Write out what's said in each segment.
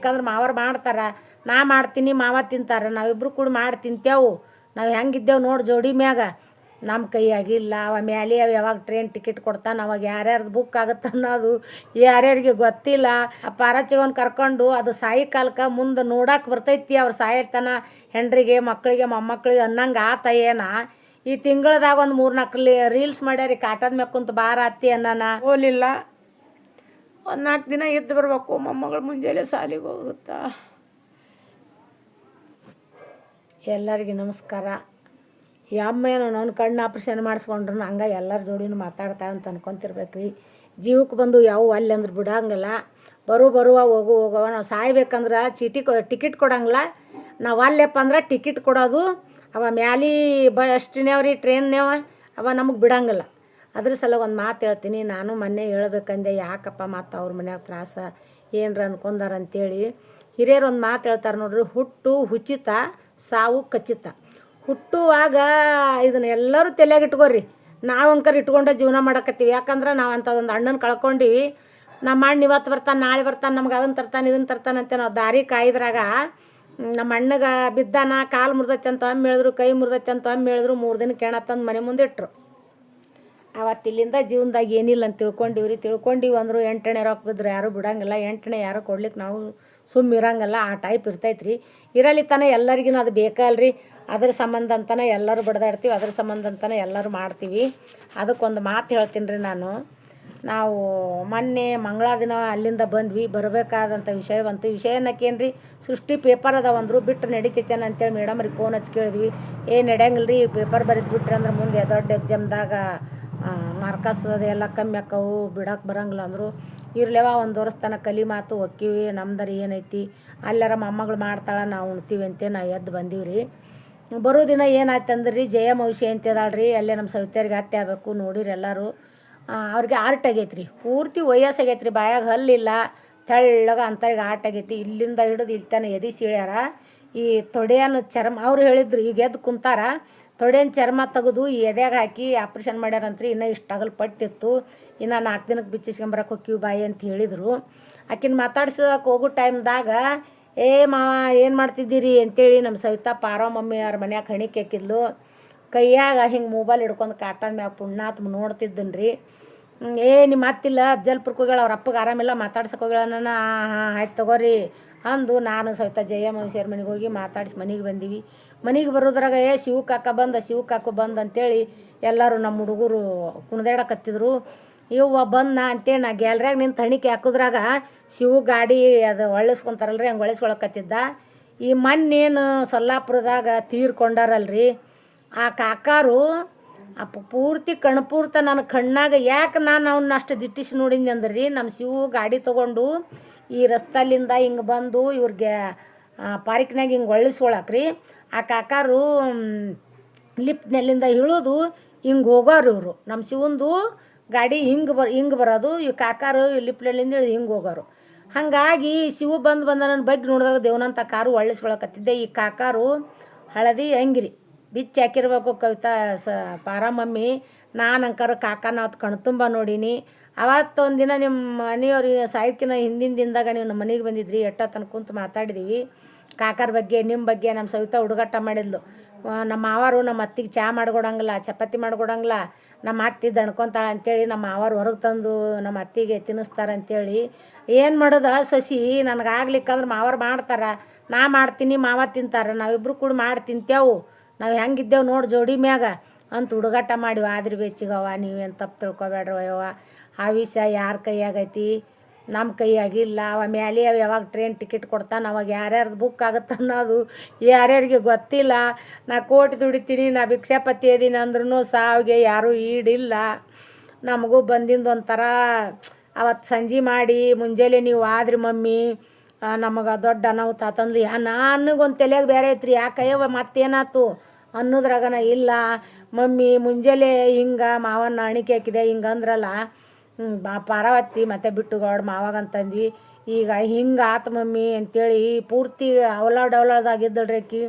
ಆಗ್ಲಿಕ್ಕಂದ್ರೆ ಮಾವರು ಮಾಡ್ತಾರೆ. ನಾ ಮಾಡ್ತೀನಿ, ಮಾವ ತಿಂತಾರೆ. ನಾವಿಬ್ರು ಕೂಡ ಮಾಡಿ ತಿಂತೇವು ನಾವು ಹೆಂಗಿದ್ದೇವು ನೋಡಿ ಜೋಡಿ ಮ್ಯಾಗ. ನಮ್ಮ ಕೈಯಾಗಿಲ್ಲ ಅವ ಮ್ಯಾಲೆ ಅವ ಯಾವಾಗ ಟ್ರೈನ್ ಟಿಕೆಟ್ ಕೊಡ್ತಾನೆ, ಅವಾಗ ಯಾರ್ಯಾರ್ದು ಬುಕ್ ಆಗುತ್ತೆ ಅನ್ನೋದು ಯಾರ್ಯಾರಿಗೆ ಗೊತ್ತಿಲ್ಲ. ಆ ಪಾರಚಿಗವ್ನ ಕರ್ಕೊಂಡು ಅದು ಸಾಯಿ ಕಾಲಕ್ಕೆ ಮುಂದೆ ನೋಡಕ್ಕೆ ಬರ್ತೈತಿ. ಅವ್ರು ಸಾಯತನ ಹೆಂಡ್ರಿಗೆ ಮಕ್ಕಳಿಗೆ ಮೊಮ್ಮಕ್ಕಳಿಗೆ ಅನ್ನಂಗೆ ಆತ ಏನ? ಈ ತಿಂಗಳದಾಗ ಒಂದು ಮೂರು ನಾಲ್ಕು ರೀಲ್ಸ್ ಮಾಡ್ಯಾರಿ, ಕಾಟದ ಮ್ಯಾಗ ಕುಂತು ಬಾರ ಅತ್ತಿ ಅನ್ನನ? ಹೋಲಿಲ್ಲ. ಒಂದು ನಾಲ್ಕು ದಿನ ಎದ್ದು ಬರಬೇಕು. ಮೊಮ್ಮಗಳು ಮುಂಜಾನೆ ಸಾಲಿಗೆ ಹೋಗುತ್ತಾ? ಎಲ್ಲರಿಗೆ ನಮಸ್ಕಾರ. ಈ ನಾನು ಕಣ್ಣು ಆಪ್ರೇಷನ್ ಮಾಡಿಸ್ಕೊಂಡ್ರು ಹಂಗೆ ಎಲ್ಲರ ಜೋಡಿನೂ ಮಾತಾಡ್ತಾ ಅಂತ ಅನ್ಕೊತಿರ್ಬೇಕು ರೀ ಜೀವಕ್ಕೆ ಬಂದು ಯಾವ ಅಲ್ಲಿ ಅಂದ್ರೆ ಬಿಡಂಗಿಲ್ಲ. ಬರು ಬರುವ ಹೋಗು ಹೋಗವ. ನಾವು ಸಾಯ್ಬೇಕಂದ್ರೆ ಚೀಟಿ ಕೊ ಟಿಕೆಟ್ ಕೊಡಂಗಿಲ್ಲ. ನಾವು ಅಲ್ಲೆಪ್ಪ ಅಂದ್ರೆ ಟಿಕೆಟ್ ಕೊಡೋದು. ಅವ ಮ್ಯಾಲಿ ಬಸ್ಟಿನವ್ರಿ ಟ್ರೈನ್ನೇವ. ಅವ ನಮಗೆ ಬಿಡಂಗಿಲ್ಲ. ಅದ್ರ ಸಲ ಒಂದು ಮಾತು ಹೇಳ್ತೀನಿ. ನಾನು ಮೊನ್ನೆ ಹೇಳ್ಬೇಕಂದೆ, ಯಾಕಪ್ಪ ಮತ್ತು ಅವ್ರ ಮನ್ಯಾಗ ತ್ರಾಸ? ಏನರ ಅನ್ಕೊಂಡಾರ ಅಂತೇಳಿ. ಹಿರಿಯರು ಒಂದು ಮಾತು ಹೇಳ್ತಾರೆ ನೋಡ್ರಿ, ಹುಟ್ಟು ಹುಚಿತ, ಸಾವು ಖಚಿತ. ಹುಟ್ಟುವಾಗ ಇದನ್ನ ಎಲ್ಲರೂ ತಲೆಯಾಗಿ ಇಟ್ಕೋರಿ. ನಾವು ಅಂಕರ್ ಇಟ್ಕೊಂಡೆ ಜೀವನ ಮಾಡಕತ್ತೀವಿ. ಯಾಕಂದ್ರೆ ನಾವು ಅಂಥದ್ದೊಂದು ಅಣ್ಣನ ಕಳ್ಕೊಂಡಿವಿ. ನಮ್ಮ ಅಣ್ಣ ಇವತ್ತು ಬರ್ತಾನೆ, ನಾಳೆ ಬರ್ತಾನೆ, ನಮ್ಗೆ ಅದನ್ನು ತರ್ತಾನೆ ಇದನ್ನು ತರ್ತಾನೆ ಅಂತ ನಾವು ದಾರಿ ಕಾಯ್ದ್ರಾಗ, ನಮ್ಮ ಅಣ್ಣಗೆ ಬಿದ್ದಾನ, ಕಾಲು ಮುರ್ದೈತೆ ಅಂತ ಅಮ್ಮ ಹೇಳಿದ್ರು, ಕೈ ಮುರಿದೈತೆ ಅಂತ ಅಮ್ಮ ಹೇಳಿದ್ರು, ಮೂರು ದಿನ ಕೇಳತ್ತಂದು ಮನೆ ಮುಂದೆ ಇಟ್ರು. ಅವತ್ತು ಇಲ್ಲಿಂದ ಜೀವನದಾಗ ಏನಿಲ್ಲ ಅಂತ ತಿಳ್ಕೊಂಡಿವ್ರಿ ತಿಳ್ಕೊಂಡಿವಿ ಅಂದ್ರು ಎಂಟನೇ ರೊಕ್ಕ ಬಿದ್ರೆ ಯಾರೂ ಬಿಡಂಗಿಲ್ಲ. ಎಂಟನೇ ಯಾರು ಕೊಡ್ಲಿಕ್ಕೆ ನಾವು ಸುಮ್ಮ ಇರಂಗಿಲ್ಲ. ಆ ಟೈಪ್ ಇರ್ತೈತ್ರಿ ಇರಲಿ ತನ ಎಲ್ಲರಿಗೂ ಅದು ಬೇಕಲ್ರಿ. ಅದ್ರ ಸಂಬಂಧ ಅಂತನೇ ಎಲ್ಲರೂ ಬಡ್ದಾಡ್ತೀವಿ. ಅದ್ರ ಸಂಬಂಧ ಅಂತನೇ ಎಲ್ಲರೂ ಮಾಡ್ತೀವಿ. ಅದಕ್ಕೊಂದು ಮಾತು ಹೇಳ್ತೀನಿ ರೀ ನಾನು. ನಾವು ಮೊನ್ನೆ ಮಂಗಳ ದಿನ ಅಲ್ಲಿಂದ ಬಂದ್ವಿ. ಬರಬೇಕಾದಂಥ ವಿಷಯ ಬಂತು. ವಿಷಯ ಅನ್ನಕ್ಕೇನು ರೀ ಸೃಷ್ಟಿ ಪೇಪರ್ ಅದಾವಂದ್ರು ಬಿಟ್ಟು ನಡಿತೈತೇನ ಅಂತೇಳಿ ಮೇಡಮ್ರಿಗೆ ಫೋನ್ ಹಚ್ಚಿ ಕೇಳಿದ್ವಿ. ಏನು ನಡೆಯಂಗಿಲ್ಲ ರೀ ಪೇಪರ್ ಬರೆದು ಬಿಟ್ರಿ ಅಂದ್ರೆ ಮುಂದೆ ದೊಡ್ಡ ಎಕ್ಸಾಮ್ದಾಗ ಮಾರ್ಕಸ್ ಅದೆಲ್ಲ ಕಮ್ಮಿ ಆಕವು ಬಿಡಕ್ಕೆ ಬರಂಗಿಲ್ಲ ಅಂದರು. ಇರ್ಲೇವ ಒಂದು ವರ್ಷ ತನಕ ಕಲಿ ಮಾತು ಒಕ್ಕಿವಿ, ನಮ್ದರ ಏನೈತಿ ಅಲ್ಲಾರ ಮೊಮ್ಮಗಳು ಮಾಡ್ತಾಳೆ ನಾವು ಉಣ್ತೀವಿ ಅಂತ ನಾವು ಎದ್ದು ಬಂದೀವಿ ರೀ ಬರೋ ದಿನ ಏನಾಯ್ತು ಅಂದ್ರೆ ರೀ ಜಯ ಮೌಷಿ ಇದಾಳ್ರಿ ಅಲ್ಲೇ ನಮ್ಮ ಸವಿತೆಯರಿಗೆ ಅತ್ತೆ ಆಗಬೇಕು ನೋಡಿರಿ ಎಲ್ಲರೂ. ಅವ್ರಿಗೆ ಆರ್ಟ್ ಆಗೈತೆ ರೀ ಪೂರ್ತಿ ವಯಸ್ಸಾಗೈತೆ ರೀ ಬಾಯಾಗ ಹಲ್ಲಿಲ್ಲ, ತೆಳ್ಳಗ ಅಂತರಿಗೆ ಆರ್ಟ್ ಆಗೈತಿ. ಇಲ್ಲಿಂದ ಹಿಡಿದು ಇಲ್ಲಿ ಎದಿ ಸೀಳ್ಯಾರ ಈ ತೊಡೆಯನ್ನು ಚರ್ಮ, ಅವ್ರು ಹೇಳಿದ್ರು, ಈಗ ಎದ್ದು ಕುಂತಾರ ತೊಡೆಯನ್ ಚರ್ಮ ತೆಗೆದು ಈ ಎದ್ಯಾಗ ಹಾಕಿ ಆಪ್ರೇಷನ್ ಮಾಡ್ಯಾರಂತ್ರಿ ಇನ್ನೂ ಇಷ್ಟು ಪಟ್ಟಿತ್ತು ಇನ್ನು ನಾಲ್ಕು ದಿನಕ್ಕೆ ಬಿಚ್ಚಿಸ್ಕೊಂಬರಕ್ಕೆ ಹೋಕ್ಕಿವಿ ಬಾಯಿ ಅಂತ ಹೇಳಿದರು. ಆಕಿನ ಮಾತಾಡ್ಸೋಕೆ ಹೋಗೋ ಟೈಮ್ದಾಗ ಏ ಮಾವ ಏನು ಮಾಡ್ತಿದ್ದೀರಿ? ಅಂತೇಳಿ ನಮ್ಮ ಸವಿತಾ ಪಾರೋ ಮಮ್ಮಿ ಅವ್ರ ಮನ್ಯಾಗ ಹಣಿಕೆ ಹಾಕಿದ್ಲು. ಕೈಯಾಗ ಹಿಂಗೆ ಮೊಬೈಲ್ ಹಿಡ್ಕೊಂಡು ಕಾಟನ್ ಮ್ಯಾಗ ಪುಣ್ಣಾತ್ ನೋಡ್ತಿದ್ದನ್ ರೀ ಹ್ಮ್, ಏ ನಿಮ್ಮ ಅತ್ತಿಲ್ಲ ಅಫ್ಜಲ್ಪುರ್ಗೆ ಅವ್ರ ಅಪ್ಪಗೆ ಆರಾಮಿಲ್ಲ ಮಾತಾಡ್ಸಕ್ಕೆ ನಾನು ಹಾಂ ಹಾಂ ಆಯ್ತು ತಗೋರಿ. ಅಂದು ನಾನು ಸವಿತಾ ಜಯ ಮನುಷ್ಯರ ಮನೆಗೆ ಹೋಗಿ ಮಾತಾಡಿಸಿ ಮನೆಗೆ ಬಂದೀವಿ. ಮನೆಗೆ ಬರೋದ್ರಾಗ, ಏ ಶಿವ ಕಾಕ ಬಂದ ಶಿವ ಕಾಕು ಬಂದ ಅಂತೇಳಿ ಎಲ್ಲರೂ ನಮ್ಮ ಹುಡುಗರು ಕುಣ್ದಾಡಕತ್ತಿದ್ರು. ಇವ್ವ ಬಂದ ನಾ ಅಂತೇಳಿ ನಾ ಗ್ಯಾಲ್ರ್ಯಾಗ ನಿನ್ನ ತಣಿಕೆ ಹಾಕಿದ್ರಾಗ ಶಿವ ಗಾಡಿ ಅದು ಹೊಳ್ಳಿಸ್ಕೊಂತಾರಲ್ರಿ, ಹಂಗೆ ಹೊಳಿಸ್ಕೊಳಕತ್ತಿದ್ದ ಈ ಮೊನ್ನೇನು ಸೊಲ್ಲಾಪುರದಾಗ ತೀರ್ಕೊಂಡಾರಲ್ರಿ ಆ ಕಾಕಾರು ಅಪ್ಪ ಪೂರ್ತಿ ಕಣ್ಪೂರ್ತ ನನ್ನ ಕಣ್ಣಾಗ ಯಾಕೆ ನಾನು ಅವನ್ನ ಅಷ್ಟು ದಿಟ್ಟಿಸಿ ನೋಡಿದ್ನಿ ಅಂದ್ರೆ. ನಮ್ಮ ಶಿವು ಗಾಡಿ ತೊಗೊಂಡು ಈ ರಸ್ತಲ್ಲಿಂದ ಹಿಂಗೆ ಬಂದು ಇವ್ರಿಗೆ ಪಾರ್ಕ್ನಾಗ ಹಿಂಗೆ ಒಳ್ಳಿಸ್ಕೊಳಕ್ರಿ ಆ ಕಾಕಾರು ಲಿಫ್ಟ್ನಲ್ಲಿಂದ ಇಳಿದು ಹಿಂಗೆ ಹೋಗೋರು ಇವರು. ನಮ್ಮ ಶಿವಂದು ಗಾಡಿ ಹಿಂಗೆ ಬರ್, ಹಿಂಗೆ ಬರೋದು. ಈ ಕಾಕಾರು ಲಿಫ್ಟ್ನಲ್ಲಿಂದ ಇಳಿದು ಹಿಂಗೆ ಹೋಗೋರು. ಹಾಗಾಗಿ ಶಿವ ಬಂದು ಬಂದ ನನ್ನ ಬಗ್ಗೆ ನೋಡಿದಾಗ ದೇವನಂತ ಕಾರು ಒಳ್ಳಿಸ್ಕೊಳಕತ್ತಿದ್ದೆ ಈ ಕಾಕಾರು ಹಳದಿ ಹಂಗಿರಿ ಬಿಚ್ಚಿ ಹಾಕಿರ್ಬೇಕು ಕವಿತಾ ಸ, ಪಾರಮಮ್ಮಿ. ನಾನು ಅಂಕಾರು ಕಾಕನ ಅವತ್ತು ಕಣ್ತುಂಬ ನೋಡೀನಿ. ಅವತ್ತು ದಿನ ನಿಮ್ಮ ಮನೆಯವ್ರಿಗೆ ಸಾಹಿತ್ಯನ ಹಿಂದಿನ ದಿನದಾಗ ನೀವು ನಮ್ಮ ಮನೆಗೆ ಬಂದಿದ್ರಿ, ಎಟ್ಟ ತನಕ ಕುಂತು ಮಾತಾಡಿದೀವಿ. ಕಾಕರ ಬಗ್ಗೆ ನಿಮ್ಮ ಬಗ್ಗೆ ನಮ್ಮ ಸವಿತಾ ಹುಡುಗಾಟ ಮಾಡಿದ್ಲು. ನಮ್ಮ ಮಾವಾರು ನಮ್ಮ ಅತ್ತಿಗೆ ಚಹಾ ಮಾಡ್ಕೊಡಂಗಿಲ್ಲ, ಚಪಾತಿ ಮಾಡ್ಕೊಡಂಗಿಲ್ಲ, ನಮ್ಮ ಅತ್ತಿ ದಣ್ಕೊತಾಳೆ ಅಂತೇಳಿ ನಮ್ಮ ಮಾವಾರು ಹೊರಗೆ ತಂದು ನಮ್ಮ ಅತ್ತಿಗೆ ತಿನ್ನಿಸ್ತಾರೆ ಅಂತೇಳಿ. ಏನು ಮಾಡೋದು ಸಸಿ ನನಗೆ ಆಗ್ಲಿಕ್ಕಂದ್ರೆ ಮಾವಾರು ಮಾಡ್ತಾರೆ, ನಾ ಮಾಡ್ತೀನಿ, ಮಾವ ತಿಂತಾರೆ, ನಾವಿಬ್ರು ಕೂಡ ಮಾಡಿ ತಿಂತೇವು ನಾವು ಹೆಂಗಿದ್ದೇವು ನೋಡಿ ಜೋಡಿ ಮ್ಯಾಗ. ಅಂತ ಹುಡುಗಾಟ ಮಾಡಿವ ಆದ್ರೆ ಬೆಚ್ಚಿಗವ ನೀವೇನು ತಪ್ಪು ತಿಳ್ಕೊಬೇಡ್ರವ್ವ ಆ ವಿಷಯ ಯಾರ ಕೈಯಾಗೈತಿ? ನಮ್ಮ ಕೈಯಾಗಿಲ್ಲ ಅವ ಮ್ಯಾಲೆ ಅವ ಯಾವಾಗ ಟ್ರೈನ್ ಟಿಕೆಟ್ ಕೊಡ್ತಾನೆ, ಅವಾಗ ಯಾರ್ಯಾರ್ದು ಬುಕ್ ಆಗುತ್ತೆ ಅನ್ನೋದು ಯಾರ್ಯಾರಿಗೆ ಗೊತ್ತಿಲ್ಲ. ನಾ ಕೋಟಿ ದುಡಿತೀನಿ, ನಾ ಭಿಕ್ಷಾಪತಿ ಇದೀನಿ ಅಂದ್ರೂ ಸಾವಿಗೆ ಯಾರೂ ಈಡಿಲ್ಲ. ನಮಗೂ ಬಂದಿಂದ ಒಂಥರ ಅವತ್ತು ಸಂಜೆ ಮಾಡಿ, ಮುಂಜಾನೆ ನೀವು ಆದ್ರಿ ಮಮ್ಮಿ. ನಮಗೆ ದೊಡ್ಡ ಅನಾಹುತ ತಾತಂದು ಯಾ ನನಗೊಂದು ತಲೆಯಾಗ ಬೇರೆ ಐತ್ರಿ. ಯಾಕಯ್ಯವ ಮತ್ತೇನಾತು ಅನ್ನೋದ್ರಾಗನ ಇಲ್ಲ. ಮಮ್ಮಿ ಮುಂಜಾನೆ ಹಿಂಗೆ ಮಾವನ್ನ ಅಣಿಕೆ ಹಾಕಿದೆ ಹಿಂಗೆ ಅಂದ್ರಲ್ಲ ಹ್ಮ್, ಬಾ ಪಾರಾವತಿ ಮತ್ತೆ ಬಿಟ್ಟುಗೌಡ ಮಾವಾಗ ಅಂತಂದ್ವಿ ಈಗ ಹಿಂಗೆ ಆತ ಮಮ್ಮಿ ಅಂತೇಳಿ ಪೂರ್ತಿ ಅವಲಾಡ್ ಅವಲಾಡ್ದಾಗಿದ್ದಳ್ರಿ ಆಕಿ.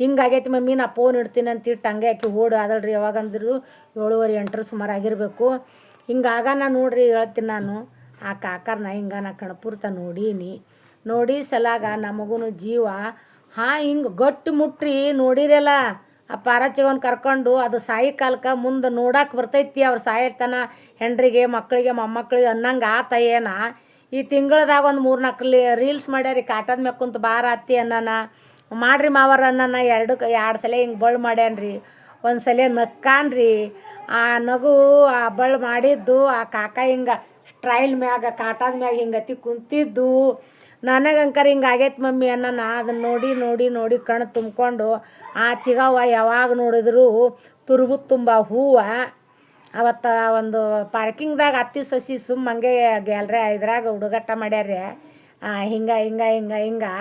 ಹಿಂಗಾಗೈತಿ ಮಮ್ಮಿ ನಾ ಫೋನ್ ಇಡ್ತೀನಿ ಅಂತ ಇಟ್ಟು ಹಂಗೆ ಆಕಿ ಓಡಿ ಆದಳ್ರಿ ಯಾವಾಗ ಅಂದಿದ್ದು ಏಳುವರೆ ಎಂಟರ ಸುಮಾರು ಆಗಿರಬೇಕು. ಹಿಂಗಾಗ ನಾ ನೋಡ್ರಿ ಹೇಳ್ತೀನಿ ನಾನು. ಆ ಕಾಕರ್ನ ಹಿಂಗೆ ನಾ ಕಣಪೂರ್ತ ನೋಡೀನಿ. ನೋಡಿ ಸಲಾಗ ನಮಗೂ ಜೀವ ಹಾಂ ಹಿಂಗೆ ಗಟ್ಟಿ ಮುಟ್ರಿ ನೋಡಿರಲ್ಲ. ಆ ಪಾರಚಿಗವನ್ ಕರ್ಕೊಂಡು ಅದು ಸಾಯಿ ಕಾಲಕ್ಕೆ ಮುಂದೆ ನೋಡಕ್ಕೆ ಬರ್ತೈತಿ ಅವ್ರು ಸಾಯಿರ್ತನ ಹೆಂಡ್ರಿಗೆ, ಮಕ್ಕಳಿಗೆ ಮೊಮ್ಮಕ್ಳಿಗೆ ಅನ್ನಂಗೆ ಆತ ಏನ ಈ ತಿಂಗಳದಾಗ ಒಂದು ಮೂರು ನಾಲ್ಕು ರೀಲ್ಸ್ ಮಾಡ್ಯಾರಿ ಕಾಟದ ಮ್ಯಾಗ ಕುಂತು ಬಾರ ಅತ್ತಿ ಅನ್ನನ. ಮಾಡ್ರಿ ಮಾವರ ಅನ್ನನ, ಎರಡು ಎರಡು ಸಲ ಹಿಂಗೆ ಬಳ್ಳು ಮಾಡ್ಯಾನ್ರಿ. ಒಂದು ಸಲ ನಕ್ಕಾನ್ರಿ. ಆ ನಗು ಆ ಬಳ್ಳು ಮಾಡಿದ್ದು, ಆ ಕಾಕ ಹಿಂಗೆ ಸ್ಟ್ರೈಲ್ ಮ್ಯಾಗ ಕಾಟದ ಮ್ಯಾಗ ಹಿಂಗತಿ ಕುಂತಿದ್ದು. ನನಗಂಕರ್ ಹಿಂಗೆ ಆಗೈತೆ ಮಮ್ಮಿ ಅನ್ನ, ನಾ ಅದನ್ನ ನೋಡಿ ನೋಡಿ ನೋಡಿ ಕಣ್ಣು ತುಂಬಿಕೊಂಡು ಆ ಚಿಗವ್ವ ಯಾವಾಗ ನೋಡಿದ್ರು ತುರುಬು ತುಂಬ ಹೂವು. ಅವತ್ತು ಒಂದು ಪಾರ್ಕಿಂಗ್ದಾಗ ಹತ್ತಿ ಸಸಿ ಸುಮ್ಮ ಹಂಗೆ ಗ್ಯಾಲ್ರಿ, ಇದ್ರಾಗ ಹುಡುಗಟ್ಟ ಮಾಡ್ಯಾರ್ರಿ. ಹಿಂಗೆ ಹಿಂಗೆ ಹಿಂಗೆ ಹಿಂಗೆ.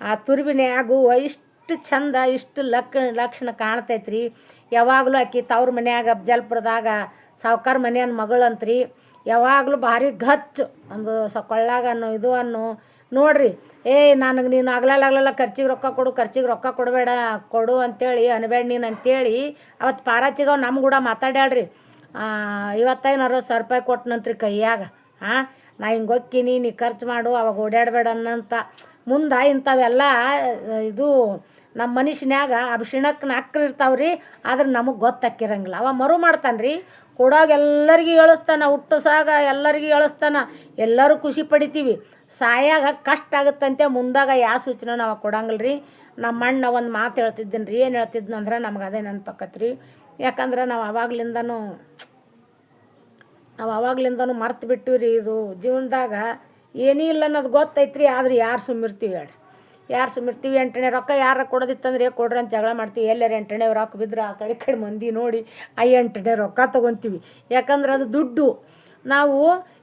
ಆ ತುರುಬಿನ್ಯಾಗ ಇಷ್ಟು ಚಂದ, ಇಷ್ಟು ಲಕ್, ಲಕ್ಷಣ ಕಾಣ್ತೈತ್ರಿ. ಯಾವಾಗಲೂ ಆಕಿ ತವ್ರ ಮನ್ಯಾಗ ಅಫ್ಜಲ್ಪುರದಾಗ ಸಾವ್ಕಾರ ಮನೆಯನ್ನು ಮಗಳಂತ್ರಿ. ಯಾವಾಗಲೂ ಭಾರಿ ಗಚ್ಚು ಒಂದು ಸ ಕೊಳ್ಳಾಗ ಅನ್ನೋ ಇದು ಅನ್ನೋ. ನೋಡ್ರಿ, ಏ ನನಗೆ ನೀನು ಆಗ್ಲಲ್ಲ ಖರ್ಚಿಗೆ ರೊಕ್ಕ ಕೊಡು, ಖರ್ಚಿಗೆ ರೊಕ್ಕ ಕೊಡಬೇಡ, ಕೊಡು ಅಂತೇಳಿ, ಅನ್ಬೇಡ ನೀನು ಅಂತೇಳಿ ಅವತ್ತು ಪಾರಾಚಿಗವ್ ನಮ್ಮ ಕೂಡ ಮಾತಾಡ್ಯಾಳ್ರಿ. ಇವತ್ತೈದು ಅರವತ್ತು ಸಾವಿರ ರೂಪಾಯಿ ಕೊಟ್ಟನಂತ್ರಿ ಕೈಯಾಗ ಹಾಂ ನಾ ಹಿಂಗೆ ಹೋಗ್ತೀನಿ ನೀ ಖರ್ಚು ಮಾಡು, ಅವಾಗ ಓಡಾಡಬೇಡ ಅನ್ನಂತ. ಮುಂದೆ ಇಂಥವೆಲ್ಲ ಇದು ನಮ್ಮ ಮನುಷ್ಯನ್ಯಾಗ ಅಭಿಷೇಕಕ್ಕೆ ನಕ್ರು ರೀ ಆದ್ರೆ ನಮಗೆ ಗೊತ್ತಾಕಿರಂಗಿಲ್ಲ. ಅವ ಮರು ಮಾಡ್ತಾನೆ ರೀ ಕೊಡೋಗೆಲ್ಲರಿಗೂ ಹೇಳಿಸ್ತಾನ ಹುಟ್ಟು ಸಾಗ ಎಲ್ಲರಿಗೂ ಹೇಳಿಸ್ತಾನ ಎಲ್ಲರೂ ಖುಷಿ ಪಡಿತೀವಿ. ಸಾಯಾಗ ಕಷ್ಟ ಆಗುತ್ತಂತೆ, ಮುಂದಾಗ ಯಾವ ಸೂಚನೆ ನಾವು ಕೊಡಂಗಿಲ್ಲ ರೀ ನಮ್ಮ ಅಣ್ಣ ಒಂದು ಮಾತು ಹೇಳ್ತಿದ್ದೀನಿ ರೀ, ಏನು ಹೇಳ್ತಿದ್ನಂದ್ರೆ ನಮ್ಗೆ ಅದೇ ನೆನ್ಪಕ್ಕತ್ ರೀ ಯಾಕಂದ್ರೆ ನಾವು ಅವಾಗ್ಲಿಂದನೂ ನಾವು ಅವಾಗ್ಲಿಂದನೂ ಮರ್ತು ಬಿಟ್ಟಿವಿ ರೀ ಇದು ಜೀವನದಾಗ. ಏನೂ ಇಲ್ಲ ಅನ್ನೋದು ಗೊತ್ತೈತ್ರಿ, ಆದ್ರೆ ಯಾರು ಸುಮ್ಮಿರ್ತೀವಿ ಹೇಳಿ ಯಾರು ಸುಮ್ಮಿರ್ತೀವಿ ಎಂಟನೇ ರೊಕ್ಕ ಯಾರ ಕೊಡೋದಿತ್ತಂದ್ರೆ ಕೊಡ್ರಿ ಅಂತ ಜಗಳ ಮಾಡ್ತೀವಿ. ಎಲ್ಲಾರು ಎಂಟನೇ ರೊಕ್ಕ ಬಿದ್ರೆ ಆ ಕಡೆ ಕಡೆ ಮಂದಿ ನೋಡಿ ಐ ಎಂಟನೇ ರೊಕ್ಕ ತೊಗೊತೀವಿ. ಯಾಕಂದ್ರೆ ಅದು ದುಡ್ಡು. ನಾವು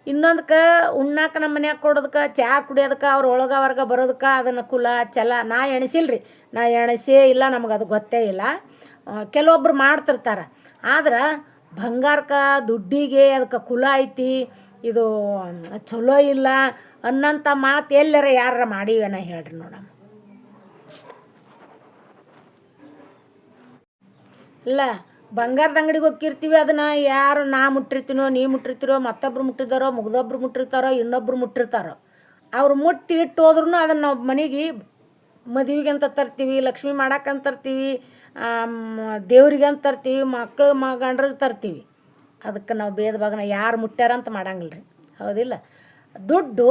ಇನ್ನೊಂದಕ್ಕೆ ಉಣ್ಣಾಕ ನಮ್ಮ ಮನ್ಯಾಗ ಕೊಡೋದಕ್ಕೆ ಚಹಾ ಕುಡಿಯೋದಕ್ಕೆ, ಅವ್ರ ಒಳಗೆ ಅವ್ರಿಗೆ ಬರೋದಕ್ಕೆ ಅದನ್ನು ಕುಲ ಚಲ ನಾ ಎಣಸಿಲ್ರಿ. ನಾ ಎಣಸೇ ಇಲ್ಲ, ನಮ್ಗೆ ಅದು ಗೊತ್ತೇ ಇಲ್ಲ. ಕೆಲವೊಬ್ರು ಮಾಡ್ತಿರ್ತಾರೆ. ಆದ್ರೆ ಬಂಗಾರಕ್ಕೆ ದುಡ್ಡಿಗೆ ಅದಕ್ಕೆ ಕುಲ ಐತಿ, ಇದು ಚಲೋ ಇಲ್ಲ ಅನ್ನಂಥ ಮಾತು ಎಲ್ಲರ ಯಾರ ಮಾಡಿವೇನ ಹೇಳ್ರಿ ನೋಡಮ್ಮ. ಇಲ್ಲ ಬಂಗಾರದ ಅಂಗಡಿಗೆ ಹೋಗಿರ್ತೀವಿ ಅದನ್ನು ಯಾರು ನಾ ಮುಟ್ಟಿರ್ತೀನೋ, ನೀ ಮುಟ್ಟಿರ್ತೀರೋ, ಮತ್ತೊಬ್ರು ಮುಟ್ಟಿದಾರೋ, ಮುಗ್ದೊಬ್ರು ಮುಟ್ಟಿರ್ತಾರೋ, ಇನ್ನೊಬ್ರು ಮುಟ್ಟಿರ್ತಾರೋ, ಅವ್ರು ಮುಟ್ಟಿ ಇಟ್ಟು ಹೋದ್ರೂ ಅದನ್ನು ನಾವು ಮನೆಗೆ ಮದುವೆಗೆ ಅಂತ ತರ್ತೀವಿ, ಲಕ್ಷ್ಮಿ ಮಾಡಕ್ಕಂತ ತರ್ತೀವಿ ದೇವ್ರಿಗೆ ಅಂತ ತರ್ತೀವಿ, ಮಕ್ಳು ಮ ಗಂಡ್ರಿಗೆ ತರ್ತೀವಿ. ಅದಕ್ಕೆ ನಾವು ಭೇದ ಭಾಗನ ಯಾರು ಮುಟ್ಟ್ಯಾರಂತ ಮಾಡಂಗಿಲ್ಲ ರೀ ಹೌದಿಲ್ಲ? ದುಡ್ಡು,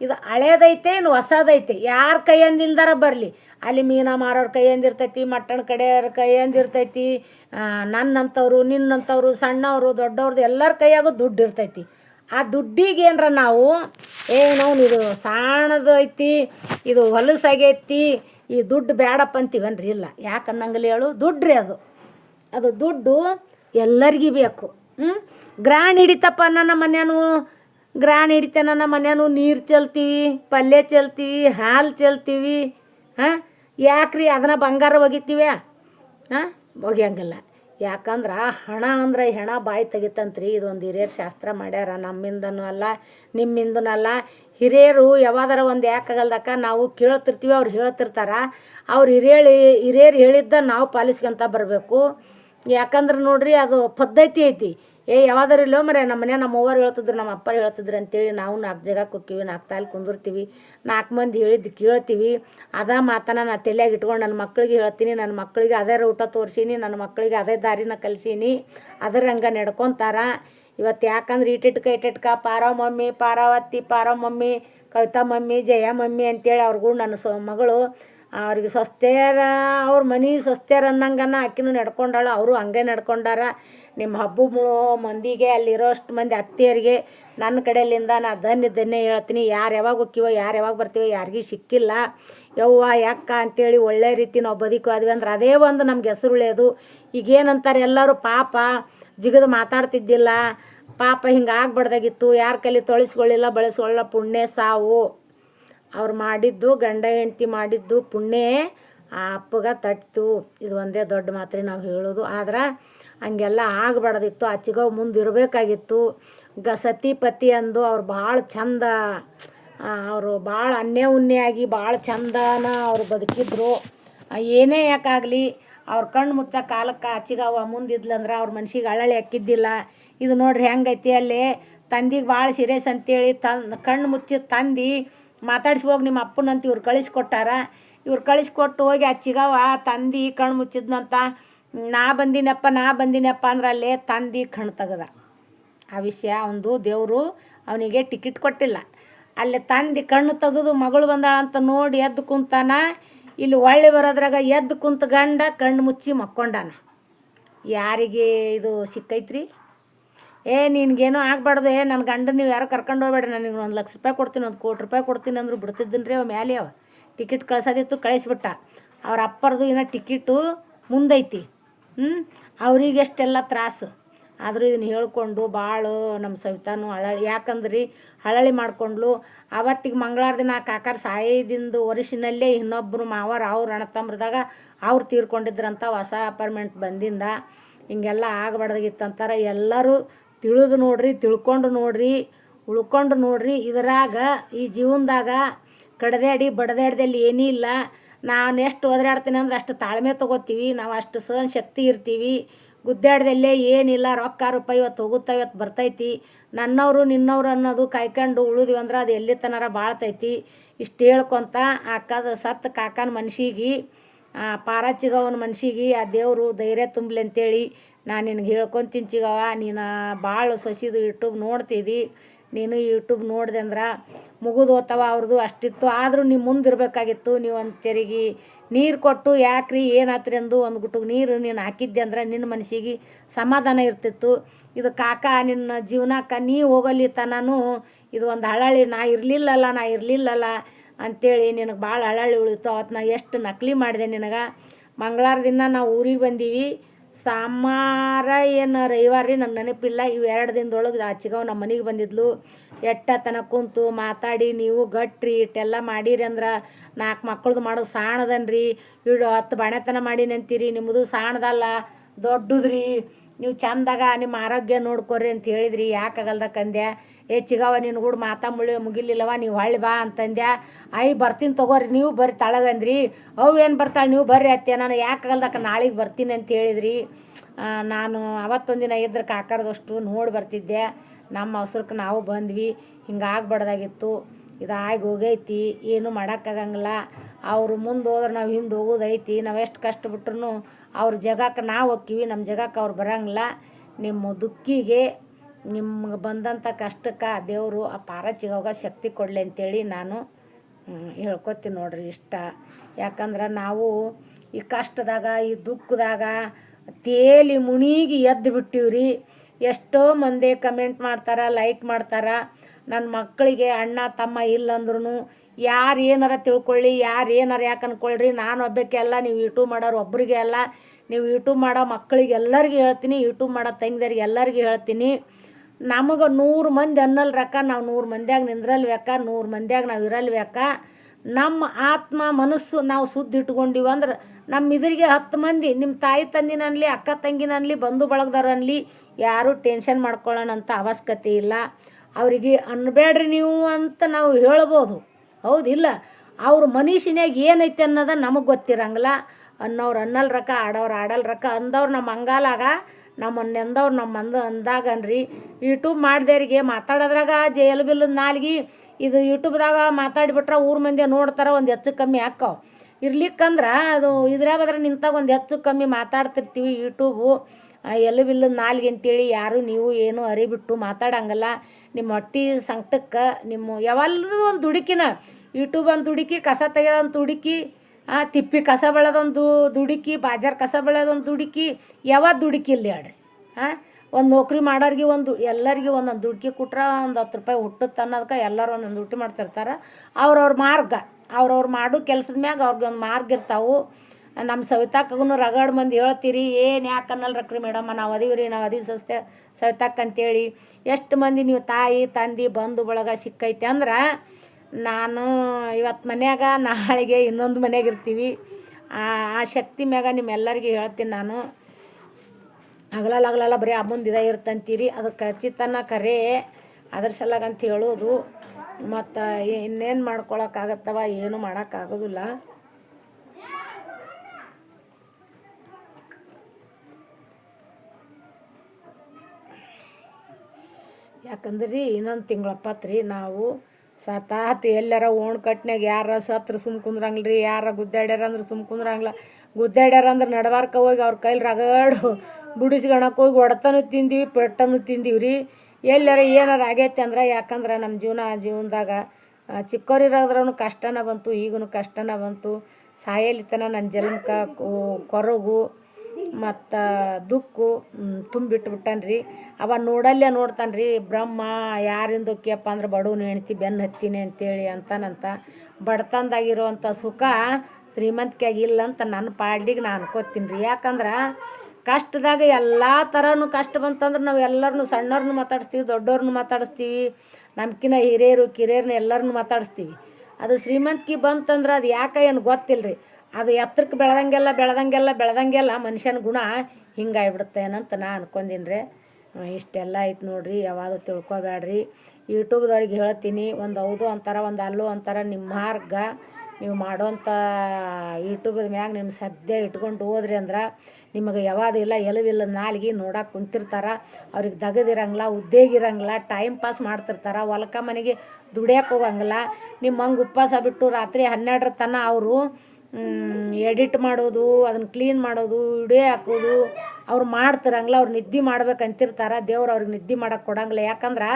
ಇದು ಹಳೇದೈತೆ ಇನ್ನು ಹೊಸದೈತೆ? ಯಾರ ಕೈಯಂದಿಲ್ದಾರ ಬರಲಿ? ಅಲ್ಲಿ ಮೀನ ಮಾರೋರ ಕೈಯಂದಿರ್ತೈತಿ ಮಟ್ಟಣ ಕಡೆಯವ್ರ ಕೈಯಂದಿರ್ತೈತಿ ನನ್ನಂಥವ್ರು, ನಿನ್ನಂಥವ್ರು, ಸಣ್ಣವರು ದೊಡ್ಡವ್ರದ್ದು ಎಲ್ಲರ ಕೈಯಾಗೂ ದುಡ್ಡು ಇರ್ತೈತಿ. ಆ ದುಡ್ಡಿಗೆ ಏನರ ನಾವು ಏನೋ ಇದು ಸಾಣದೈತಿ, ಇದು ಹೊಲಸಾಗೈತಿ, ಈ ದುಡ್ಡು ಬೇಡಪ್ಪ ಅಂತೀವನ್ರಿ? ಇಲ್ಲ. ಯಾಕೆ ಅನ್ನಂಗಿಲ್ಲ ಹೇಳು? ದುಡ್ಡು ರೀ ಅದು. ಅದು ದುಡ್ಡು ಎಲ್ಲರಿಗೂ ಬೇಕು. ಹ್ಞೂ ಗ್ರಾಂಡ್ ಹಿಡಿತಪ್ಪ ನನ್ನ ಮನ್ಯಾನು ಗ್ರಾಣ್ ಹಿಡಿತೆ ನಮ್ಮ ಮನೆಯೂ ನೀರು ಚೆಲ್ತೀವಿ, ಪಲ್ಯ ಚೆಲ್ತೀವಿ, ಹಾಲು ಚೆಲ್ತೀವಿ, ಹಾಂ? ಯಾಕ್ರಿ ಅದನ್ನು ಬಂಗಾರ ಒಗಿತೀವ್ಯಾ ಹಾಂ? ಒಗಿಯಂಗಿಲ್ಲ. ಯಾಕಂದ್ರೆ ಹಣ ಅಂದ್ರೆ ಹೆಣ ಬಾಯಿ ತೆಗಿತಂತ್ರಿ, ಇದೊಂದು ಹಿರಿಯರು ಶಾಸ್ತ್ರ ಮಾಡ್ಯಾರ. ನಮ್ಮಿಂದನೂ ಅಲ್ಲ, ನಿಮ್ಮಿಂದನೂ ಅಲ್ಲ. ಹಿರಿಯರು ಯಾವಾದಾರ ಒಂದು ಯಾಕಾಗಲ್ದಕ್ಕ ನಾವು ಕೇಳ್ತಿರ್ತೀವಿ, ಅವ್ರು ಹೇಳ್ತಿರ್ತಾರ. ಅವ್ರು ಹಿರಿಯಳಿ, ಹಿರಿಯರು ಹೇಳಿದ್ದ ನಾವು ಪಾಲಿಸ್ಕೊಂತ ಬರಬೇಕು. ಯಾಕಂದ್ರೆ ನೋಡ್ರಿ ಅದು ಪದ್ಧತಿ ಐತಿ. ಏ, ಯಾವಾದಾರ ಇಲ್ಲೋ ಮರೆ ನಮ್ಮ ಮನೆ ನಮ್ಮ ಅವ್ವರು ಹೇಳ್ತಿದ್ರು ನಮ್ಮ ಅಪ್ಪರು ಹೇಳ್ತಿದ್ರು ಅಂತೇಳಿ ನಾವು ನಾಲ್ಕು ಜಾಗಕ್ಕೆ ಹೋಕ್ಕೀವಿ ನಾಲ್ಕು ತಾಲಿ ಕುಂದಿರ್ತೀವಿ ನಾಲ್ಕು ಮಂದಿ ಹೇಳಿದ್ದು ಕೇಳ್ತೀವಿ. ಅದ ಮಾತನ್ನ ನಾ ತಲೆಯಾಗ ಇಟ್ಕೊಂಡು ನನ್ನ ಮಕ್ಕಳಿಗೆ ಹೇಳ್ತೀನಿ ನನ್ನ ಮಕ್ಕಳಿಗೆ ಅದೇ ಊಟ ತೋರಿಸೀನಿ ನನ್ನ ಮಕ್ಕಳಿಗೆ ಅದೇ ದಾರಿನ ಕಲಿಸೀನಿ, ಅದರ ಹಂಗೆ ನಡ್ಕೊತಾರ. ಇವತ್ತು ಯಾಕಂದ್ರೆ ಇಟ್ಟಿಟ್ಕ ಇಟ್ಟಿಟ್ಕ Paro mummy, Paravathi Paro mummy, Kavitha mummy, Jaya mummy ಅಂತೇಳಿ ಅವ್ರಿಗೂ ನನ್ನ ಸೊ, ಮಗಳು ಅವ್ರಿಗೆ ಸ್ವಸ್ಥ್ಯರ ಅವ್ರ ಮನೆ ಸ್ವಸ್ಥ್ಯರ ಅನ್ನಂಗನ ಆಕಿನೂ ನಡ್ಕೊಂಡಾಳು, ಅವರು ಹಂಗೆ ನಡ್ಕೊಂಡಾರ. ನಿಮ್ಮ ಹಬ್ಬ ಮಂದಿಗೆ ಅಲ್ಲಿರೋ ಅಷ್ಟು ಮಂದಿ ಅತ್ತೆಯರಿಗೆ, ನನ್ನ ಕಡೆಯಿಂದ ನಾ ಧನ್ಯ ಧನ್ಯ ಹೇಳ್ತೀನಿ. ಯಾರು ಯಾವಾಗ ಹೋಕ್ಕಿವೋ ಯಾರು ಯಾವಾಗ ಬರ್ತೀವೋ, ಯಾರಿಗೂ ಸಿಕ್ಕಿಲ್ಲ. ಯವ್ವ ಯಾಕ ಅಂತೇಳಿ ಒಳ್ಳೆ ರೀತಿ ನಾವು ಬದುಕೋದ್ವಿ ಅಂದ್ರೆ ಅದೇ ಒಂದು ನಮ್ಗೆ ಹೆಸರು ಉಳಿಯೋದು. ಈಗೇನಂತಾರೆ ಎಲ್ಲರೂ, ಪಾಪ, ಜಿಗದು ಮಾತಾಡ್ತಿದ್ದಿಲ್ಲ. ಪಾಪ ಹಿಂಗೆ ಆಗ್ಬಾರ್ದಾಗಿತ್ತು. ಯಾರ ಕೈಲಿ ತೊಳಿಸ್ಕೊಳ್ಳಿಲ್ಲ ಬಳಸ್ಕೊಳ್ಳ ಪುಣ್ಯ, ಸಾವು. ಅವ್ರು ಮಾಡಿದ್ದು, ಗಂಡ ಹೆಂಡ್ತಿ ಮಾಡಿದ್ದು ಪುಣ್ಯ. ಆ ಅಪ್ಪಗ ತಟ್ಟಿತು ಇದು ಒಂದೇ ದೊಡ್ಡ ಮಾತ್ರೆ ನಾವು ಹೇಳೋದು. ಆದ್ರೆ ಹಂಗೆಲ್ಲ ಆಗಬಾರ್ದಿತ್ತು. ಆ ಚಿಗವ್ ಮುಂದೆ ಇರಬೇಕಾಗಿತ್ತು. ಗ ಸತಿ ಪತಿ ಅಂದು ಅವ್ರು ಭಾಳ ಚಂದ ಅವರು ಭಾಳ ಅನ್ಯ ಉನ್ನೆಯಾಗಿ ಭಾಳ ಚಂದನ ಅವ್ರು ಬದುಕಿದ್ರು. ಏನೇ ಯಾಕಾಗಲಿ ಅವ್ರ ಕಣ್ಣು ಮುಚ್ಚ ಕಾಲಕ್ಕೆ ಆಚಿಗವ ಮುಂದಿದ್ಲಂದ್ರೆ ಅವ್ರ ಮನ್ಸಿಗೆ ಅಳಳಿ ಹಾಕಿದ್ದಿಲ್ಲ ಇದು ನೋಡ್ರಿ ಹೆಂಗೈತಿ ಅಲ್ಲಿ ತಂದಿಗೆ ಭಾಳ ಸೀರಿಯಸ್ ಅಂತೇಳಿ ತನ್ ಕಣ್ಣು ಮುಚ್ಚಿ ತಂದು ಮಾತಾಡ್ಸಿ ಹೋಗಿ ನಿಮ್ಮ ಅಪ್ಪನಂತ ಇವ್ರು ಕಳಿಸ್ಕೊಟ್ಟಾರ. ಇವ್ರು ಕಳಿಸ್ಕೊಟ್ಟು ಹೋಗಿ ಆ ಚಿಗವ ತಂದು ಕಣ್ಣು ಮುಚ್ಚಿದ್ನಂತ, ನಾ ಬಂದಿನಪ್ಪ ನಾ ಬಂದಿನಪ್ಪ ಅಂದ್ರೆ ಅಲ್ಲೇ ತಂದು ಕಣ್ಣು ತೆಗೆದ. ಆ ವಿಷಯ ಒಂದು ದೇವರು ಅವನಿಗೆ ಟಿಕೆಟ್ ಕೊಟ್ಟಿಲ್ಲ. ಅಲ್ಲಿ ತಂದು ಕಣ್ಣು ತೆಗೆದು ಮಗಳು ಬಂದಾಳಂತ ನೋಡಿ ಎದ್ದು ಕುಂತಾನ. ಇಲ್ಲಿ ಒಳ್ಳೆ ಬರೋದ್ರಾಗ ಎದ್ದು ಕುಂತ ಗಂಡ ಕಣ್ಣು ಮುಚ್ಚಿ ಮಕ್ಕೊಂಡಾನ. ಯಾರಿಗೆ ಇದು ಸಿಕ್ಕೈತ್ರಿ? ಏ, ನಿನ್ಗೇನು ಆಗ್ಬಾರ್ದು. ಏ ನನ್ನ ಗಂಡ ನೀವು ಯಾರು ಕರ್ಕೊಂಡು ಹೋಗ್ಬೇಡ್ರಿ. ನನಗೆ ಒಂದು ಲಕ್ಷ ರೂಪಾಯಿ ಕೊಡ್ತೀನಿ, ಒಂದು ಕೋಟಿ ರೂಪಾಯಿ ಕೊಡ್ತೀನಿ ಅಂದರು ಬಿಡ್ತಿದ್ದೀನಿ ರೀ ಅವ ಮ್ಯಾಲೆ ಅವ. ಟಿಕೆಟ್ ಕಳ್ಸೋದಿತ್ತು, ಕಳಿಸ್ಬಿಟ್ಟ. ಅವ್ರ ಅಪ್ಪರದು ಇನ್ನೂ ಟಿಕೆಟು ಮುಂದೈತಿ. ಹ್ಞೂ ಅವ್ರಿಗೆ ಎಷ್ಟೆಲ್ಲ ತ್ರಾಸು. ಆದರೂ ಇದನ್ನ ಹೇಳ್ಕೊಂಡು ಭಾಳ ನಮ್ಮ ಸವಿತಾನು ಅಳಳಿ ಯಾಕಂದ್ರಿ? ಹಳಳಿ ಮಾಡ್ಕೊಂಡ್ಲು. ಅವತ್ತಿಗೆ ಮಂಗಳವಾರ ದಿನ ಕಾಕಾರ ಸಾಯದಿಂದ ವರ್ಷಿನಲ್ಲೇ ಇನ್ನೊಬ್ಬರು ಮಾವರ ಅವ್ರ ತಮ್ರದಾಗ ಅವ್ರು ತೀರ್ಕೊಂಡಿದ್ರಂತ ಹೊಸ ಅಪಾರ್ಟ್ಮೆಂಟ್ ಬಂದಿಂದ. ಹಿಂಗೆಲ್ಲ ಆಗಬಾರ್ದಾಗಿತ್ತಂತಾರೆ. ಎಲ್ಲರೂ ತಿಳಿದು ನೋಡ್ರಿ, ತಿಳ್ಕೊಂಡು ನೋಡ್ರಿ, ಉಳ್ಕೊಂಡು ನೋಡ್ರಿ. ಇದರಾಗ, ಈ ಜೀವನದಾಗ ಕಡ್ದಾಡಿ ಬಡ್ದಾಡ್ದಲ್ಲಿ ಏನೂ ಇಲ್ಲ. ನಾನು ಎಷ್ಟು ಒದರಾಡ್ತೀನಿ ಅಂದ್ರೆ ಅಷ್ಟು ತಾಳ್ಮೆ ತೊಗೋತೀವಿ. ನಾವು ಅಷ್ಟು ಸಹನ ಶಕ್ತಿ ಇರ್ತೀವಿ. ಗುದ್ದಾಡ್ದಲ್ಲೇ ಏನಿಲ್ಲ ರೊಕ್ಕ, ರೂಪಾಯಿ ಇವತ್ತು ಹೋಗುತ್ತಾ ಇವತ್ತು ಬರ್ತೈತಿ. ನನ್ನವರು, ನಿನ್ನವ್ರು ಅನ್ನೋದು ಕಾಯ್ಕೊಂಡು ಉಳಿದ್ವಿ ಅಂದ್ರೆ ಅದು ಎಲ್ಲಿ ತನರ ಬಾಳ್ತೈತಿ. ಇಷ್ಟು ಹೇಳ್ಕೊತ ಅಕ್ಕದ ಸತ್ತ ಕಾಕನ ಮನ್ಷಿಗೆ ಪಾರಾಚಿಗವನ ಮನ್ಷಿಗೆ, ಆ ದೇವರು ಧೈರ್ಯ ತುಂಬಲಿ ಅಂತೇಳಿ ನಾನು ನಿನಗೆ ಹೇಳ್ಕೊಂತೀನಿ ಚಿಗವ ನೀನು ಭಾಳ ಸೊಸಿದು ಯೂಟ್ಯೂಬ್ ನೋಡ್ತಿದ್ದಿ ನೀನು ಯೂಟ್ಯೂಬ್ ನೋಡಿದೆ ಅಂದ್ರೆ ಮುಗಿದು ಹೋತವ ಅವ್ರದ್ದು ಅಷ್ಟಿತ್ತು. ಆದರೂ ನೀವು ಮುಂದಿರಬೇಕಾಗಿತ್ತು ನೀವು ಒಂದು ತೆರಿಗೆ ನೀರು ಕೊಟ್ಟು ಯಾಕ್ರಿ ಏನಾತ್ರಿ ಅಂದು ಒಂದು ಗುಟ್ಟಿಗೆ ನೀರು ನೀನು ಹಾಕಿದ್ದೆ ಅಂದ್ರೆ ನಿನ್ನ ಮನಸ್ಸಿಗೆ ಸಮಾಧಾನ ಇರ್ತಿತ್ತು. ಇದು ಕಾಕ ನಿನ್ನ ಜೀವನಕ್ಕೆ ನೀ ಹೋಗಲಿ ತನೂ ಇದು ಒಂದು ಹಳಳಿ, ನಾ ಇರಲಿಲ್ಲಲ್ಲ ನಾ ಇರಲಿಲ್ಲಲ್ಲ ಅಂಥೇಳಿ ನಿನಗೆ ಭಾಳ ಹಳಳಿ ಉಳಿತು. ಅವತ್ತು ನಾ ಎಷ್ಟು ನಕಲಿ ಮಾಡಿದೆ ನಿನಗೆ? ಮಂಗಳಾರ ದಿನ ನಾವು ಊರಿಗೆ ಬಂದೀವಿ. ಸೋಮವಾರ ಏನು ರವಿವಾರ ರೀ ನಂಗೆ ನೆನಪಿಲ್ಲ, ಇವು ಎರಡು ದಿನದೊಳಗೆ ಆ ಚಿಗವ್ ನಮ್ಮ ಮನೆಗೆ ಬಂದಿದ್ಲು. ಎಟ್ಟ ತನ ಕುಂತು ಮಾತಾಡಿ, ನೀವು ಗಟ್ರಿ ಇಟ್ಟೆಲ್ಲ ಮಾಡೀರಿ ಅಂದ್ರೆ ನಾಲ್ಕು ಮಕ್ಕಳದು ಮಾಡೋದು ಸಾಣದನ್ರಿ. ಇಡು ಹತ್ತು ಬಾಣೆತನ ಮಾಡಿ ಅಂತೀರಿ ನಿಮ್ಮದು ಸಾಣದಲ್ಲ, ದೊಡ್ಡದ್ರಿ. ನೀವು ಚಂದಾಗ, ನಿಮ್ಮ ಆರೋಗ್ಯ ನೋಡ್ಕೊರಿ ಅಂತ ಹೇಳಿದ್ರಿ. ಯಾಕಾಗಲ್ದ ಕಂದ್ಯ? ಏ ಚಿಗವ ನಿನ್ನ ಕೂಡ ಮಾತಾ ಮುಳಿ ಮುಗಿಲಿಲ್ಲವ ನೀವು ಹೊಳ್ಳಿ ಬಾ ಅಂತಂದ್ಯ? ಐ ಬರ್ತೀನಿ ತಗೋರಿ, ನೀವು ಬರ್ರಿ ತಳಗಂದ್ರಿ. ಅವು ಏನು ಬರ್ತಾಳೆ, ನೀವು ಬರ್ರಿ ಅತ್ತೆ, ನಾನು ಯಾಕಾಗಲ್ದಕ್ಕ ನಾಳೆಗೆ ಬರ್ತೀನಿ ಅಂತ ಹೇಳಿದ್ರಿ. ನಾನು ಅವತ್ತೊಂದಿನ ದಿನ ಇದ್ರೆ ಕಾಕರ್ದಷ್ಟು ನೋಡಿ ಬರ್ತಿದ್ದೆ. ನಮ್ಮ ಅವಸರಕ್ಕೆ ನಾವು ಬಂದ್ವಿ. ಹಿಂಗೆ ಆಗ್ಬಾರ್ದಾಗಿತ್ತು. ಇದಾಗಿ ಹೋಗೈತಿ, ಏನು ಮಾಡೋಕ್ಕಾಗಂಗಿಲ್ಲ. ಅವರು ಮುಂದೆ ಹೋದ್ರೆ ನಾವು ಹಿಂದೆ ಹೋಗೋದೈತಿ, ನಾವು ಎಷ್ಟು ಕಷ್ಟಪಟ್ರು ಅವ್ರ ಜಗಕ್ಕೆ ನಾವು ಹೋಕ್ಕಿವಿ ನಮ್ಮ ಜಗಕ್ಕೆ ಅವ್ರು ಬರೋಂಗಿಲ್ಲ. ನಿಮ್ಮ ದುಃಖಿಗೆ ನಿಮ್ಗೆ ಬಂದಂಥ ಕಷ್ಟಕ್ಕೆ ಆ ದೇವರು ಆ ಪಾರಚಿಗೋಗ ಶಕ್ತಿ ಕೊಡಲಿ ಅಂತೇಳಿ ನಾನು ಹೇಳ್ಕೊತೀನಿ ನೋಡ್ರಿ ಇಷ್ಟ. ಯಾಕಂದ್ರೆ ನಾವು ಈ ಕಷ್ಟದಾಗ, ಈ ದುಃಖದಾಗ ತೇಲಿ ಮುಣಿಗಿ ಎದ್ದು ಬಿಟ್ಟಿವ್ರಿ. ಎಷ್ಟೋ ಮಂದಿ ಕಮೆಂಟ್ ಮಾಡ್ತಾರೆ ಲೈಕ್ ಮಾಡ್ತಾರ. ನನ್ನ ಮಕ್ಕಳಿಗೆ ಅಣ್ಣ, ತಮ್ಮ ಇಲ್ಲಂದ್ರೂ ಯಾರು ಏನಾರ ತಿಳ್ಕೊಳ್ಳಿ, ಯಾರು ಏನಾರ ಯಾಕೆ ಅನ್ಕೊಳ್ರಿ, ನಾನು ಒಬ್ಬಕ್ಕೆ ಎಲ್ಲ ನೀವು ಯೂಟ್ಯೂಬ್ ಮಾಡೋರು ಒಬ್ಬರಿಗೆ ಅಲ್ಲ. ನೀವು ಯೂಟ್ಯೂಬ್ ಮಾಡೋ ಮಕ್ಕಳಿಗೆ ಎಲ್ಲರಿಗೂ ಹೇಳ್ತೀನಿ ಯೂಟ್ಯೂಬ್ ಮಾಡೋ ತಂಗಿದರಿಗೆ ಎಲ್ಲರಿಗೂ ಹೇಳ್ತೀನಿ. ನಮಗೆ ನೂರು ಮಂದಿ ಅನ್ನಲ್ರಕ್ಕ ನಾವು ನೂರು ಮಂದಿಯಾಗ ನಿಂದ್ರಲ್ಬೇಕ ನೂರು ಮಂದಿಯಾಗ ನಾವು ಇರಲ್ಬೇಕ ನಮ್ಮ ಆತ್ಮ, ಮನಸ್ಸು ನಾವು ಸುದ್ದಿ ಇಟ್ಕೊಂಡಿವಿ ಅಂದ್ರೆ ನಮ್ಮ ಇದ್ರಿಗೆ ಹತ್ತು ಮಂದಿ ನಿಮ್ಮ ತಾಯಿ ತಂದಿನನ್ಲಿ ಅಕ್ಕ ತಂಗಿನಲ್ಲಿ ಬಂಧು ಬಳಗದವ್ರನ್ನಲಿ ಯಾರೂ ಟೆನ್ಷನ್ ಮಾಡ್ಕೊಳ್ಳೋಣಂತ ಅವಶ್ಯಕತೆ ಇಲ್ಲ. ಅವರಿಗೆ ಅನ್ಬೇಡ್ರಿ ನೀವು ಅಂತ ನಾವು ಹೇಳ್ಬೋದು. ಹೌದಿಲ್ಲ ಅವ್ರ ಮನುಷ್ಯನ್ಯಾಗ ಏನೈತೆ ಅನ್ನೋದ ನಮಗೆ ಗೊತ್ತಿರಂಗಿಲ್ಲ. ಅನ್ನೋರು ಅನ್ನಲ್ ರೊಕ್ಕ, ಆಡೋರು ಆಡಲ್ರಕ್ಕ ಅಂದವ್ರು ನಮ್ಮ ಅಂಗಾಲಾಗ ನಮ್ಮನ್ನ ಎಂದವ್ರು ನಮ್ಮ ಅಂದ ಅಂದಾಗನ್ರಿ. ಯೂಟ್ಯೂಬ್ ಮಾಡ್ದೇರಿಗೆ ಮಾತಾಡೋದ್ರಾಗ ಜೈಲು ಬಿಲ್ಲದ ನಾಲ್ಗಿ ಇದು ಯೂಟ್ಯೂಬ್ದಾಗ ಮಾತಾಡಿಬಿಟ್ರೆ ಊರ ಮಂದಿ ನೋಡ್ತಾರೆ ಒಂದು ಹೆಚ್ಚು ಕಮ್ಮಿ ಹಾಕೋ. ಇರ್ಲಿಕ್ಕಂದ್ರೆ ಅದು ಇದ್ರಾಗ ನಿಂತಾಗ ಒಂದು ಹೆಚ್ಚು ಕಮ್ಮಿ ಮಾತಾಡ್ತಿರ್ತೀವಿ ಯೂಟ್ಯೂಬು ಎಲ್ಲಿ ಬಿಲ್ಲದ ನಾಲ್ಗೆ ಅಂತೇಳಿ ಯಾರು ನೀವು ಏನು ಅರಿಬಿಟ್ಟು ಮಾತಾಡಂಗಲ್ಲ. ನಿಮ್ಮ ಹೊಟ್ಟಿ ಸಂಕಟಕ್ಕೆ ನಿಮ್ಮ ಯಾವಲ್ಲದ ಒಂದು ದುಡುಕಿನ ಯೂಟ್ಯೂಬ್ ಒಂದು ದುಡುಕಿ, ಕಸ ತೆಗೆಯೋದೊಂದು ದುಡುಕಿ, ಆ, ತಿಪ್ಪಿ ಕಸ ಬೆಳೆದೊಂದು ದುಡುಕಿ, ಬಾಜಾರ್ ಕಸ ಬೆಳೆದೊಂದು ದುಡುಕಿ ದುಡುಕಿ ಇಲ್ಲ ಹೇಳ್ರಿ ಹಾಂ ಒಂದು ನೌಕರಿ ಮಾಡೋರಿಗೆ ಒಂದು, ಎಲ್ಲರಿಗೆ ಒಂದೊಂದು ದುಡ್ಕಿ ಕೊಟ್ರೆ ಒಂದು ಹತ್ತು ರೂಪಾಯಿ ಹುಟ್ಟುತ್ತೆ ಅನ್ನೋದಕ್ಕೆ ಎಲ್ಲರೂ ಒಂದೊಂದು ದುಡ್ಡು ಮಾಡ್ತಿರ್ತಾರೆ. ಅವ್ರವ್ರ ಮಾರ್ಗ, ಅವ್ರವ್ರು ಮಾಡೋ ಕೆಲ್ಸದ ಮ್ಯಾಗ ಅವ್ರಿಗೆ ಒಂದು ಮಾರ್ಗ ಇರ್ತಾವೆ. ನಮ್ಮ ಸವಿತಾಕಗೂ ರಗಡ್ ಮಂದಿ ಹೇಳ್ತೀರಿ, ಏನು ಯಾಕೆ ಅನ್ನಲ್ರಕ್ರಿ ಮೇಡಮ್ಮ ನಾವು ಅದೀವಿ ರೀ, ನಾವು ಅದೀವಿ ಸಸ್ತೆ ಸವಿತಾಕ್ ಅಂತೇಳಿ. ಎಷ್ಟು ಮಂದಿ ನೀವು ತಾಯಿ, ತಂದೆ, ಬಂಧು ಬಳಗ ಸಿಕ್ಕೈತೆ ಅಂದ್ರೆ, ನಾನು ಇವತ್ತು ಮನ್ಯಾಗ ನಾಳೆಗೆ ಇನ್ನೊಂದು ಮನೆಯಾಗ ಇರ್ತೀವಿ. ಆ ಶಕ್ತಿ ಮ್ಯಾಗ ನಿಮ್ಮೆಲ್ಲರಿಗೂ ಹೇಳ್ತೀನಿ ನಾನು. ಹಗಲಲ್ಲ ಹಗಲಲ್ಲ ಬರೀ ಅಮ್ಮಂದು ಇದ ಇರ್ತಂತೀರಿ. ಅದು ಖಚಿತನ ಕರೆ ಅದ್ರ ಸಲಗ ಅಂತ ಹೇಳೋದು. ಮತ್ತು ಇನ್ನೇನು ಮಾಡ್ಕೊಳಕ್ಕಾಗತ್ತವ ಏನು ಮಾಡೋಕ್ಕಾಗೋದಿಲ್ಲ ಯಾಕಂದ್ರೆ ರೀ ಇನ್ನೊಂದು ತಿಂಗಳಪ್ಪತ್ತು ರೀ ನಾವು ಸತಾತ್ ಎಲ್ಲಾರ ಓಣ್ ಕಟ್ನ್ಯಾಗ ಯಾರ ಸತ್ರ ಸುಮ್ ಕುಂದ್ರಂಗಿಲ್ಲ ರೀ ಯಾರ ಗುದ್ದಾಡ್ಯಾರ ಅಂದ್ರೆ ಸುಮ್ ಕುಂದ್ರಂಗಿಲ್ಲ ಗುದ್ದಾಡ್ಯಾರ ಅಂದ್ರೆ ನಡಬಾರ್ಕ ಹೋಗಿ ಅವ್ರ ಕೈಲಿ ರಗಡು ಬಿಡಿಸ್ಕೊಳಕ್ಕೆ ಹೋಗಿ ಒಡತನ ತಿಂದೀವಿ, ಪೆಟ್ಟನು ತಿಂದೀವಿ ರೀ ಎಲ್ಲಾರ ಏನಾರ ಆಗೈತೆ ಅಂದ್ರೆ, ಯಾಕಂದ್ರೆ ನಮ್ಮ ಜೀವನ ಜೀವನದಾಗ ಚಿಕ್ಕವರಿರೋದ್ರೂ ಕಷ್ಟನ ಬಂತು ಈಗೂ ಕಷ್ಟನ ಬಂತು. ಸಾಯಲಿತನ ನನ್ನ ಜನ್ಮಕ್ಕೆ ಕೊರಗು ಮತ್ತು ದುಕ್ಕು ತುಂಬಿಟ್ಬಿಟ್ಟಾನ ರೀ ಅವ ನೋಡಲ್ಲೇ ನೋಡ್ತಾನೆ ರೀ ಬ್ರಹ್ಮ, ಯಾರಿಂದ ಒಕ್ಕಿಯಪ್ಪ ಅಂದ್ರೆ ಬಡವನು ಹೆಣ್ತಿ, ಬೆನ್ನು ಹತ್ತೀನಿ ಅಂತೇಳಿ ಅಂತಾನಂತ. ಬಡತನದಾಗಿರುವಂಥ ಸುಖ ಶ್ರೀಮಂತಿಕೆಯಾಗಿ ಇಲ್ಲ ಅಂತ ನನ್ನ ಪಾಡಿಗೆ ನಾನು ಅನ್ಕೋತೀನಿ ರೀ ಯಾಕಂದ್ರೆ ಕಷ್ಟದಾಗ ಎಲ್ಲ ಥರನೂ ಕಷ್ಟ ಬಂತಂದ್ರೆ ನಾವು ಎಲ್ಲರನ್ನು ಸಣ್ಣವ್ರನ್ನ ಮಾತಾಡಿಸ್ತೀವಿ ದೊಡ್ಡವ್ರನ್ನ ಮಾತಾಡಿಸ್ತೀವಿ ನಮ್ಕಿನ ಹಿರಿಯರು ಕಿರಿಯರನ್ನ ಎಲ್ಲರನ್ನೂ ಮಾತಾಡಿಸ್ತೀವಿ. ಅದು ಶ್ರೀಮಂತಿಕೆ ಬಂತಂದ್ರೆ ಅದು ಯಾಕೆ ಏನು ಗೊತ್ತಿಲ್ಲ ರೀ ಅದು ಎತ್ತರಕ್ಕೆ ಬೆಳೆದಂಗೆಲ್ಲ ಬೆಳೆದಂಗೆಲ್ಲ ಬೆಳೆದಂಗೆಲ್ಲ ಮನುಷ್ಯನ ಗುಣ ಹಿಂಗಾಗ್ಬಿಡುತ್ತೆ ಏನಂತ ನಾ ಅನ್ಕೊಂದಿನಿ ರೀ ಇಷ್ಟೆಲ್ಲ ಐತೆ ನೋಡ್ರಿ ಯಾವಾಗೂ ತಿಳ್ಕೊಬೇಡ್ರಿ. ಯೂಟ್ಯೂಬ್ದವ್ರಿಗೆ ಹೇಳ್ತೀನಿ, ಒಂದು ಹೌದು ಅಂತಾರೆ, ಒಂದು ಅಲ್ಲೋ ಅಂತಾರೆ ನಿಮ್ಮ ಮಾರ್ಗ. ನೀವು ಮಾಡೋಂಥ ಯೂಟ್ಯೂಬದ ಮ್ಯಾಗ ನಿಮ್ಮ ಸದ್ಯ ಇಟ್ಕೊಂಡು ಹೋದ್ರಿ ಅಂದ್ರೆ ನಿಮಗೆ ಯಾವುದು ಇಲ್ಲ, ಎಲವಿಲ್ಲ, ನಾಲ್ಗೆ ನೋಡಕ್ಕೆ ಕುಂತಿರ್ತಾರೆ. ಅವ್ರಿಗೆ ದಗದಿರಂಗಿಲ್ಲ ಉದ್ಯೋಗ ಇರಂಗಿಲ್ಲ ಟೈಮ್ ಪಾಸ್ ಮಾಡ್ತಿರ್ತಾರೆ. ಹೊಲಕ ಮನೆಗೆ ದುಡಿಯೋಕೆ ಹೋಗಂಗಿಲ್ಲ ನಿಮ್ಮ ಹಂಗೆ ಉಪವಾಸ ಬಿಟ್ಟು ರಾತ್ರಿ ಹನ್ನೆರಡರ ತನಕ ಅವರು ಎಡಿಟ್ ಮಾಡೋದು, ಅದನ್ನು ಕ್ಲೀನ್ ಮಾಡೋದು, ವಿಡಿಯೋ ಹಾಕೋದು, ಅವ್ರು ಮಾಡ್ತಿರಂಗಿಲ್ಲ, ಅವ್ರು ನಿದ್ದೆ ಮಾಡ್ಬೇಕಂತಿರ್ತಾರೆ, ದೇವ್ರು ಅವ್ರಿಗೆ ನಿದ್ದೆ ಮಾಡಕ್ಕೆ ಕೊಡಂಗಿಲ್ಲ. ಯಾಕಂದ್ರೆ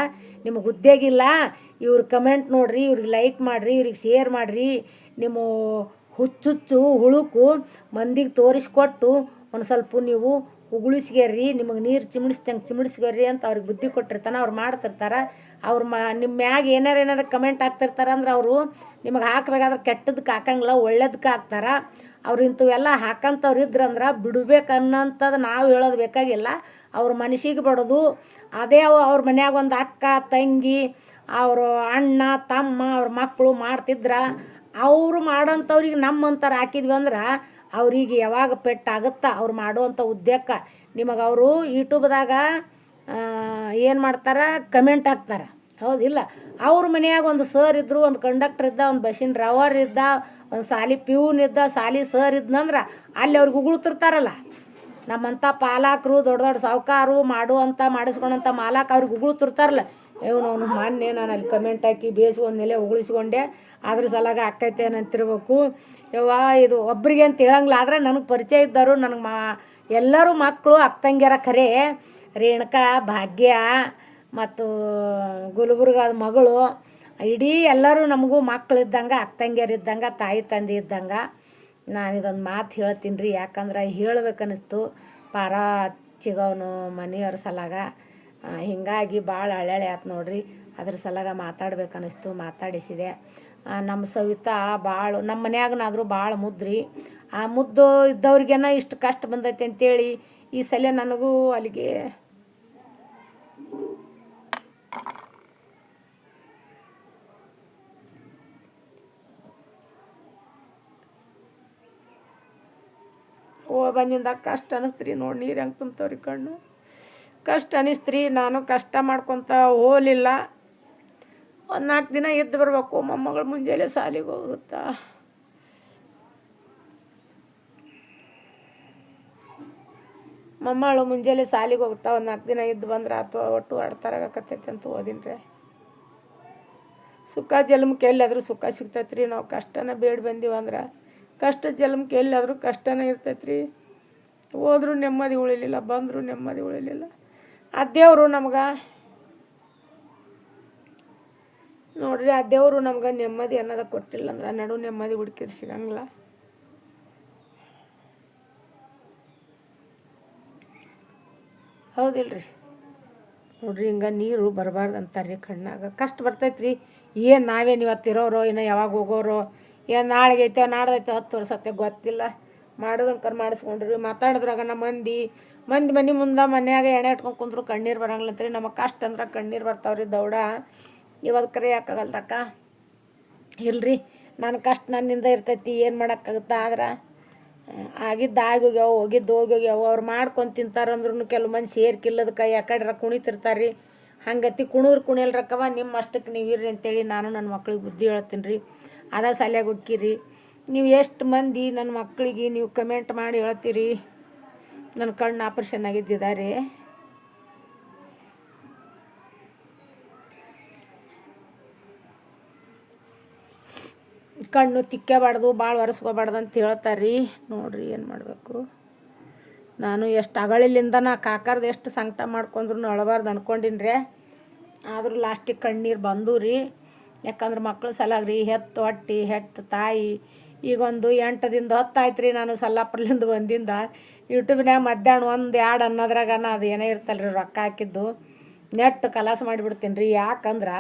ನಿಮಗೆ ಉದ್ಯೋಗಿಲ್ಲ ಇವ್ರ ಕಮೆಂಟ್ ನೋಡಿರಿ, ಇವ್ರಿಗೆ ಲೈಕ್ ಮಾಡಿರಿ, ಇವ್ರಿಗೆ ಶೇರ್ ಮಾಡಿರಿ, ನಿಮ್ಮ ಹುಚ್ಚುಚ್ಚು, ಹುಳುಕು ಮಂದಿಗೆ ತೋರಿಸ್ಕೊಟ್ಟು ಒಂದು ಸ್ವಲ್ಪ ನೀವು ಉಗುಳಿಸ್ಗೇರಿ ನಿಮಗೆ ನೀರು ಚಿಮಿಡಿಸ್ದಂಗೆ ಚಿಮಿಡಿಸ್ಗ್ಯಾರ್ರಿ ಅಂತ ಅವ್ರಿಗೆ ಬುದ್ಧಿ ಕೊಟ್ಟಿರ್ತಾನೆ, ಅವ್ರು ಮಾಡ್ತಿರ್ತಾರೆ. ಅವ್ರು ಮ ನಿಮ್ಮ ಮ್ಯಾಗ ಏನಾರು ಏನಾರು ಕಮೆಂಟ್ ಹಾಕ್ತಿರ್ತಾರೆ ಅಂದ್ರೆ ಅವರು ನಿಮಗೆ ಹಾಕಬೇಕಾದ್ರೆ ಕೆಟ್ಟದಕ್ಕೆ ಹಾಕಂಗಿಲ್ಲ ಒಳ್ಳೇದಕ್ಕೆ ಹಾಕ್ತಾರೆ. ಅವ್ರು ಇಂಥವೆಲ್ಲ ಹಾಕಂಥವ್ರು ಇದ್ರಂದ್ರೆ ಬಿಡ್ಬೇಕು ಅನ್ನೋಂಥದ್ದು ನಾವು ಹೇಳೋದು ಬೇಕಾಗಿಲ್ಲ. ಅವ್ರ ಮನಸ್ಸಿಗೆ ಬಡೋದು. ಅದೇ ಅವು ಅವ್ರ ಮನ್ಯಾಗ ಒಂದು ಅಕ್ಕ, ತಂಗಿ, ಅವರು ಅಣ್ಣ, ತಮ್ಮ, ಅವ್ರ ಮಕ್ಕಳು ಮಾಡ್ತಿದ್ರೆ, ಅವರು ಮಾಡೋಂಥವ್ರಿಗೆ ನಮ್ಮಂಥವ್ರು ಹಾಕಿದ್ವಿ ಅಂದ್ರೆ ಅವ್ರಿಗೆ ಯಾವಾಗ ಪೆಟ್ಟಾಗುತ್ತಾ ಅವ್ರು ಮಾಡುವಂಥ ಉದ್ಯೋಗಕ್ಕೆ ನಿಮಗೆ ಅವರು ಯೂಟ್ಯೂಬ್ದಾಗ ಏನು ಮಾಡ್ತಾರೆ? ಕಮೆಂಟ್ ಹಾಕ್ತಾರೆ. ಹೌದಿಲ್ಲ ಅವ್ರ ಮನೆಯಾಗ ಒಂದು ಸರ್ ಇದ್ದರು ಒಂದು ಕಂಡಕ್ಟರ್ ಇದ್ದ, ಒಂದು ಬಸ್ಸಿನ ಡ್ರೈವರ್ ಇದ್ದ, ಒಂದು ಸಾಲಿ ಪ್ಯೂನ್ ಇದ್ದ, ಸಾಲಿ ಸರ್ ಇದ್ನಂದ್ರೆ ಅಲ್ಲಿ ಅವ್ರಿಗೆ ಉಗುಳ್ತಿರ್ತಾರಲ್ಲ. ನಮ್ಮಂಥ ಪಾಲಕರು, ದೊಡ್ಡ ದೊಡ್ಡ ಸಾವುಕಾರು ಮಾಡುವಂಥ ಮಾಡಿಸ್ಕೊಂಡಂಥ ಮಾಲಕ ಅವ್ರಿಗೆ ಉಗುಳ್ತಿರ್ತಾರಲ್ಲ. ಇವನು ಅವನು ಮೊನ್ನೆ ನಾನು ಅಲ್ಲಿ ಕಮೆಂಟ್ ಹಾಕಿ ಬೇಯಿಸಿ ಒಂದು ನೆಲೆ ಉಗುಳಿಸ್ಕೊಂಡೆ. ಅದ್ರ ಸಲಾಗ ಆಕೈತೆ ಅಂತಿರ್ಬೇಕು ಯವ್ವ, ಇದು ಒಬ್ರಿಗೆ ಅಂತ ಹೇಳಂಗಿಲ್ಲ ಆದ್ರೆ ನನಗೆ ಪರಿಚಯ ಇದ್ದವರು ನನಗೆ ಮಾ ಎಲ್ಲರೂ ಮಕ್ಕಳು ಅಪ್ತಂಗ್ಯರ ಖರೆ ರೇಣುಕಾ, ಭಾಗ್ಯ ಮತ್ತು ಗುಲ್ಬರ್ಗದ ಮಗಳು, ಇಡೀ ಎಲ್ಲರೂ ನಮಗೂ ಮಕ್ಕಳು ಇದ್ದಂಗೆ ಅಕ್ಕಂಗ್ಯಾರು ಇದ್ದಂಗೆ ತಾಯಿ ತಂದೆ ಇದ್ದಂಗೆ ನಾನು ಇದೊಂದು ಮಾತು ಹೇಳ್ತೀನಿ ರೀ ಯಾಕಂದ್ರೆ ಹೇಳ್ಬೇಕನ್ನಿಸ್ತು. ಪಾರ ಚಿಗವನು ಮನೆಯವ್ರ ಸಲಾಗ. ಹೀಗಾಗಿ ಭಾಳ ಹಳೆಳೆ ಆಯ್ತು ನೋಡ್ರಿ. ಅದ್ರ ಸಲಾಗ ಮಾತಾಡ್ಬೇಕು ಅನ್ನಿಸ್ತು ಮಾತಾಡಿಸಿದೆ ನಮ್ಮ ಸವಿತಾ ಭಾಳ ನಮ್ಮ ಮನ್ಯಾಗನಾದರೂ ಭಾಳ ಮುದ್ರಿ. ಆ ಮುದ್ದು ಇದ್ದವ್ರಿಗೇನ ಇಷ್ಟು ಕಷ್ಟ ಬಂದೈತೆ ಅಂತೇಳಿ ಈ ಸಲ ನನಗೂ ಅಲ್ಲಿಗೆ ಓ, ಬಂದಿಂದ ಕಷ್ಟ ಅನ್ನಿಸ್ತ್ರಿ ನೋಡಿ, ನೀರು ಹೆಂಗೆ ತುಂಬ್ತವ್ರಿ ಕಣ್ಣು? ಕಷ್ಟ ಅನಿಸ್ತ್ರಿ, ನಾನು ಕಷ್ಟ ಮಾಡ್ಕೊತ ಹೋಲಿಲ್ಲ ಒಂದು ನಾಲ್ಕು ದಿನ ಎದ್ದು ಬರಬೇಕು, ಮೊಮ್ಮಗಳು ಮುಂಜಾನೆ ಸಾಲಿಗೆ ಹೋಗುತ್ತಾ? ಮೊಮ್ಮಗಳು ಮುಂಜಾನೆ ಸಾಲಿಗೆ ಹೋಗ್ತಾವ ನಾಲ್ಕು ದಿನ ಇದ್ದು ಬಂದ್ರೆ ಅಥವಾ ಒಟ್ಟು ಆಡ್ತಾರಾಗತ್ತೈತೆ ಅಂತ ಓದಿನಿ ರೀ. ಸುಖ ಜನ್ಮಕ್ಕೆ ಎಲ್ಲಾದರೂ ಸುಖ ಸಿಗ್ತೈತೆ ರೀ, ನಾವು ಕಷ್ಟನ ಬೇಡ ಬಂದೀವಂದ್ರೆ ಕಷ್ಟ ಜನ್ಮಕ್ಕೆ ಎಲ್ಲಾದರೂ ಕಷ್ಟನೇ ಇರ್ತೈತ್ರಿ ಹೋದ್ರೂ ನೆಮ್ಮದಿ ಉಳಿಲಿಲ್ಲ, ಬಂದರೂ ನೆಮ್ಮದಿ ಉಳಿಲಿಲ್ಲ. ಆ ದೇವರು ನಮ್ಗೆ ನೋಡ್ರಿ, ಆ ದೇವರು ನಮ್ಗೆ ನೆಮ್ಮದಿ ಅನ್ನೋದ ಕೊಟ್ಟಿಲ್ಲ ಅಂದ್ರೆ ನಡು ನೆಮ್ಮದಿ ಹುಡುಕಿದ್ರೆ ಸಿಗಂಗಿಲ್ಲ. ಹೌದಿಲ್ರಿ. ನೋಡ್ರಿ ಹಿಂಗೆ ನೀರು ಬರಬಾರ್ದು ಅಂತಾರೆ ಕಣ್ಣಾಗ. ಕಷ್ಟ ಬರ್ತೈತ್ರಿ. ಏನು ನಾವೇನು ಇವತ್ತು ಇರೋರೋ ಏನೋ ಯಾವಾಗ ಹೋಗೋರೋ, ಏನು ನಾಳೆಗೆ ಐತೆ, ನಾಡ್ದೈತೆ ಹತ್ತು ವರ್ಷ ಸತ್ಯ ಗೊತ್ತಿಲ್ಲ. ಮಾಡೋದಂಕರ್ ಮಾಡಿಸ್ಕೊಂಡ್ರಿ. ಮಾತಾಡಿದ್ರಾಗ ನಮ್ಮ ಮಂದಿ ಮಂದಿ ಮನೆ ಮುಂದೆ ಮನ್ಯಾಗ ಎಣೆ ಇಟ್ಕೊಂಡು ಕುಂದ್ರು ಕಣ್ಣೀರು ಬರಂಗಿಲ್ಲಂತ್ರಿ ನಮಗೆ ಕಷ್ಟ ಅಂದ್ರೆ ಕಣ್ಣೀರು ಬರ್ತಾವ್ರಿ ದೌಡ. ಇವಾಗ ಕರೆಯೋಕ್ಕಾಗಲ್ದಕ್ಕ ಇಲ್ರಿ ನನ್ನ ಕಷ್ಟ ನನ್ನಿಂದ ಇರ್ತೈತಿ. ಏನು ಮಾಡೋಕ್ಕಾಗುತ್ತಾ ಆದ್ರೆ? ಆಗಿದ್ದು ಆಗೋಗ್ಯಾವ ಹೋಗಿದ್ದು ಹೋಗ್ಯಾವ ಅವ್ರು ಮಾಡ್ಕೊಂಡು ತಿಂತಾರಂದ್ರೂ ಕೆಲವು ಮಂದಿ ಸೇರ್ಕಿಲ್ಲದ ಕೈ, ಆ ಕಡೆ ಕುಣಿತಿರ್ತಾರೆ ರೀ ಹಂಗತಿ ಕುಣಿದ್ರು ಕುಣಿಯಲ್ರಕ್ಕವ ನಿಮ್ಮ ಅಷ್ಟಕ್ಕೆ ನೀವು ಇರ್ರಿ ಅಂತೇಳಿ ನಾನು ನನ್ನ ಮಕ್ಳಿಗೆ ಬುದ್ಧಿ ಹೇಳ್ತೀನಿ ರೀ ಅದ ಸಾಲ್ಯಾಗ ಹೋಕ್ಕಿರಿ. ನೀವು ಎಷ್ಟು ಮಂದಿ ನನ್ನ ಮಕ್ಕಳಿಗೆ ನೀವು ಕಮೆಂಟ್ ಮಾಡಿ ಹೇಳ್ತೀರಿ. ನನ್ನ ಕಣ್ಣು ಆಪ್ರೇಷನ್ ಆಗಿದ್ದಿದ್ದಾರೆ ಕಣ್ಣು ತಿಕ್ಕಬಾರ್ದು ಭಾಳ ಒರೆಸ್ಕೋಬಾರ್ದು ಅಂತ ಹೇಳ್ತಾರೆ ರೀ ನೋಡಿರಿ ಏನು ಮಾಡಬೇಕು. ನಾನು ಎಷ್ಟು ಅಗಳಿಲಿಂದ ನಾ ಕಾಕರ್ದು ಎಷ್ಟು ಸಂಕಟ ಮಾಡ್ಕೊಂಡ್ರು ಅಳಬಾರ್ದು ರೀ ಆದರೂ ಲಾಸ್ಟಿಗೆ ಕಣ್ಣೀರು ಬಂದು ರೀ ಯಾಕಂದ್ರೆ ಮಕ್ಕಳು ಸಲಾಗ ರೀ ಹೆತ್ತು ಹೊಟ್ಟಿ ಹೆತ್ತು ತಾಯಿ. ಈಗೊಂದು ಎಂಟು ದಿನದ ಹೊತ್ತಾಯ್ತು ರೀ ನಾನು ಸಲ್ಲಾಪುರ್ಲಿಂದ ಬಂದಿಂದ. ಯೂಟ್ಯೂಬ್ನಾಗ ಮಧ್ಯಾಹ್ನ ಒಂದು ಎರಡು ಅನ್ನೋದ್ರಾಗ ಅದು ಏನೇ ಇರ್ತಲ್ಲ ರೀ ರೊಕ್ಕ ಹಾಕಿದ್ದು. ನೆಟ್ ಕಲಾಸ ಮಾಡಿಬಿಡ್ತೀನಿ ರೀ ಯಾಕಂದ್ರೆ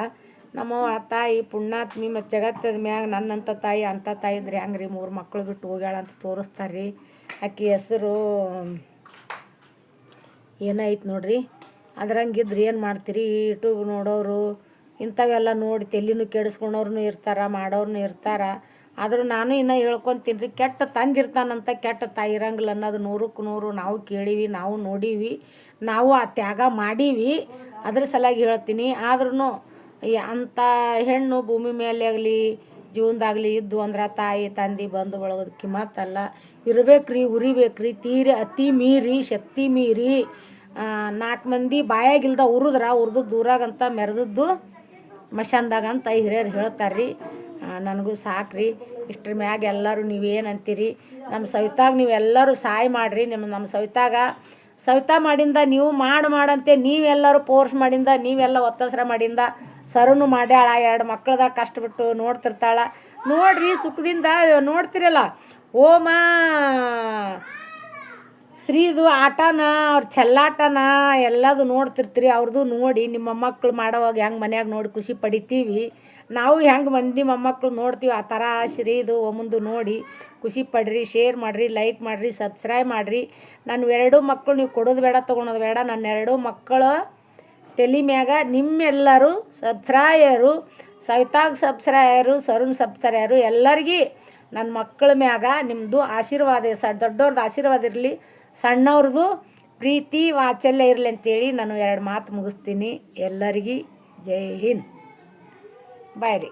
ನಮ್ಮವ್ವ ತಾಯಿ ಪುಣ್ಯಾತ್ಮಿ ಮತ್ತು ಜಗತ್ತದ ಮ್ಯಾಗ ನನ್ನಂಥ ತಾಯಿ ಅಂಥ ತಾಯಿ ಇದ್ರೆ ರೀ ಮೂರು ಮಕ್ಕಳು ಬಿಟ್ಟು ಹೋಗ್ಯಾಳ ಅಂತ ತೋರಿಸ್ತಾರೆ ರೀ ಆಕೆ ಹೆಸರು ಏನಾಯ್ತು ನೋಡ್ರಿ? ಅದ್ರಂಗಿದ್ರೆ ಏನು ಮಾಡ್ತೀರಿ? ಯೂಟ್ಯೂಬ್ ನೋಡೋರು, ಇಂಥವೆಲ್ಲ ನೋಡಿ ತೆಲಿನೂ ಕೆಡಿಸ್ಕೊಳೋರ್ನು ಇರ್ತಾರ, ಮಾಡೋರ್ನು ಇರ್ತಾರ. ಆದರೂ ನಾನು ಇನ್ನೂ ಹೇಳ್ಕೊತೀನಿ ರೀ, ಕೆಟ್ಟ ತಂದಿರ್ತಾನಂತ ಕೆಟ್ಟ ತಾಯಿ ಇರಂಗಿಲ್ಲ ಅನ್ನೋದು ನೂರಕ್ಕೆ ನೂರು ನಾವು ಕೇಳೀವಿ, ನಾವು ನೋಡೀವಿ, ನಾವು ಆ ತ್ಯಾಗ ಮಾಡೀವಿ. ಅದ್ರ ಸಲಾಗಿ ಹೇಳ್ತೀನಿ ಆದ್ರೂ ಅಂಥ ಹೆಣ್ಣು ಭೂಮಿ ಮೇಲೆ ಆಗಲಿ, ಜೀವನದಾಗಲಿ ಇದ್ದು ಅಂದ್ರೆ ತಾಯಿ, ತಂದೆ ಬಂದು ಬಳಗದ ಕಿಮ್ಮತ್ತಲ್ಲ ಇರ್ಬೇಕ್ರಿ, ಉರಿಬೇಕ್ರಿ, ತೀರಿ, ಅತಿ ಮೀರಿ, ಶಕ್ತಿ ಮೀರಿ. ನಾಲ್ಕು ಮಂದಿ ಬಾಯಾಗಿಲ್ದ ಉರಿದ್ರ, ಉರ್ದು ದೂರಾಗಂತ ಮೆರೆದದ್ದು ಮಶಾನ್ದಾಗ ಅಂತ ಹಿರಿಯರು ಹೇಳ್ತಾರೆ ರೀ ನನಗೂ ಸಾಕ್ರಿ. ಇಷ್ಟ್ರ ಮ್ಯಾಗ ಎಲ್ಲರೂ ನೀವೇನು ಅಂತೀರಿ ನಮ್ಮ ಸವಿತಾಗ ನೀವೆಲ್ಲರೂ ಸಹಾಯ ಮಾಡಿರಿ. ನಿಮ್ಮ, ನಮ್ಮ ಸವಿತಾಗ, ಸವಿತಾ ಮಾಡಿಂದ ನೀವು ಮಾಡಿ ಮಾಡಂತೆ ನೀವೆಲ್ಲರೂ ಪೋರ್ಸ್ ಮಾಡಿಂದ, ನೀವೆಲ್ಲ ಒತ್ತಸರ ಮಾಡಿಂದ ಸರುನು ಮಾಡ್ಯಾಳ ಎರಡು ಮಕ್ಳ್ದ ಕಷ್ಟ ಬಿಟ್ಟು ನೋಡ್ತಿರ್ತಾಳ. ನೋಡ್ರಿ, ಸುಖದಿಂದ ನೋಡ್ತಿರಲ್ಲ. ಓಮಾ, ಶ್ರೀದು ಆಟನ, ಅವ್ರ ಚೆಲ್ಲಾಟನ ಎಲ್ಲದು ನೋಡ್ತಿರ್ತೀರಿ. ಅವ್ರದ್ದು ನೋಡಿ, ನಿಮ್ಮ ಮೊಮ್ಮಕ್ಳು ಮಾಡೋವಾಗ ಹೆಂಗೆ ಮನ್ಯಾಗ ನೋಡಿ ಖುಷಿ ಪಡಿತೀವಿ. ನಾವು ಹೆಂಗೆ ಮಂದಿ ಮೊಮ್ಮಕ್ಳು ನೋಡ್ತೀವಿ, ಆ ಥರ ಶ್ರೀದು ಒಮ್ಮಂದು ನೋಡಿ ಖುಷಿ ಪಡ್ರಿ, ಶೇರ್ ಮಾಡಿರಿ, ಲೈಕ್ ಮಾಡಿರಿ, ಸಬ್ಸ್ಕ್ರೈಬ್ ಮಾಡಿರಿ. ನನ್ನ ಎರಡೂ ಮಕ್ಕಳು ನೀವು ಕೊಡೋದು ಬೇಡ, ತೊಗೊಳೋದು ಬೇಡ. ನನ್ನ ಎರಡೂ ಮಕ್ಕಳು ತಲೆ ಮ್ಯಾಗ ನಿಮ್ಮೆಲ್ಲರೂ ಸಬ್ಸ್ರಾಯರು, ಸವಿತಾಗ್ ಸಬ್ಸ್ರಾಯರು, ಸರುಣ್ ಸಬ್ಸ್ರಾಯರು, ಎಲ್ಲರಿಗೆ ನನ್ನ ಮಕ್ಕಳ ಮ್ಯಾಗ ನಿಮ್ಮದು ಆಶೀರ್ವಾದ ಸ ದೊಡ್ಡವ್ರದ್ದು ಆಶೀರ್ವಾದ ಇರಲಿ ಸಣ್ಣವ್ರದ್ದು ಪ್ರೀತಿ ವಾತ್ಸಲ್ಯ ಇರಲಿ ಅಂತೇಳಿ ನಾನು ಎರಡು ಮಾತು ಮುಗಿಸ್ತೀನಿ. ಎಲ್ಲರಿಗೆ ಜೈ ಹಿಂದ್. ಬಾಯ್ ರೀ.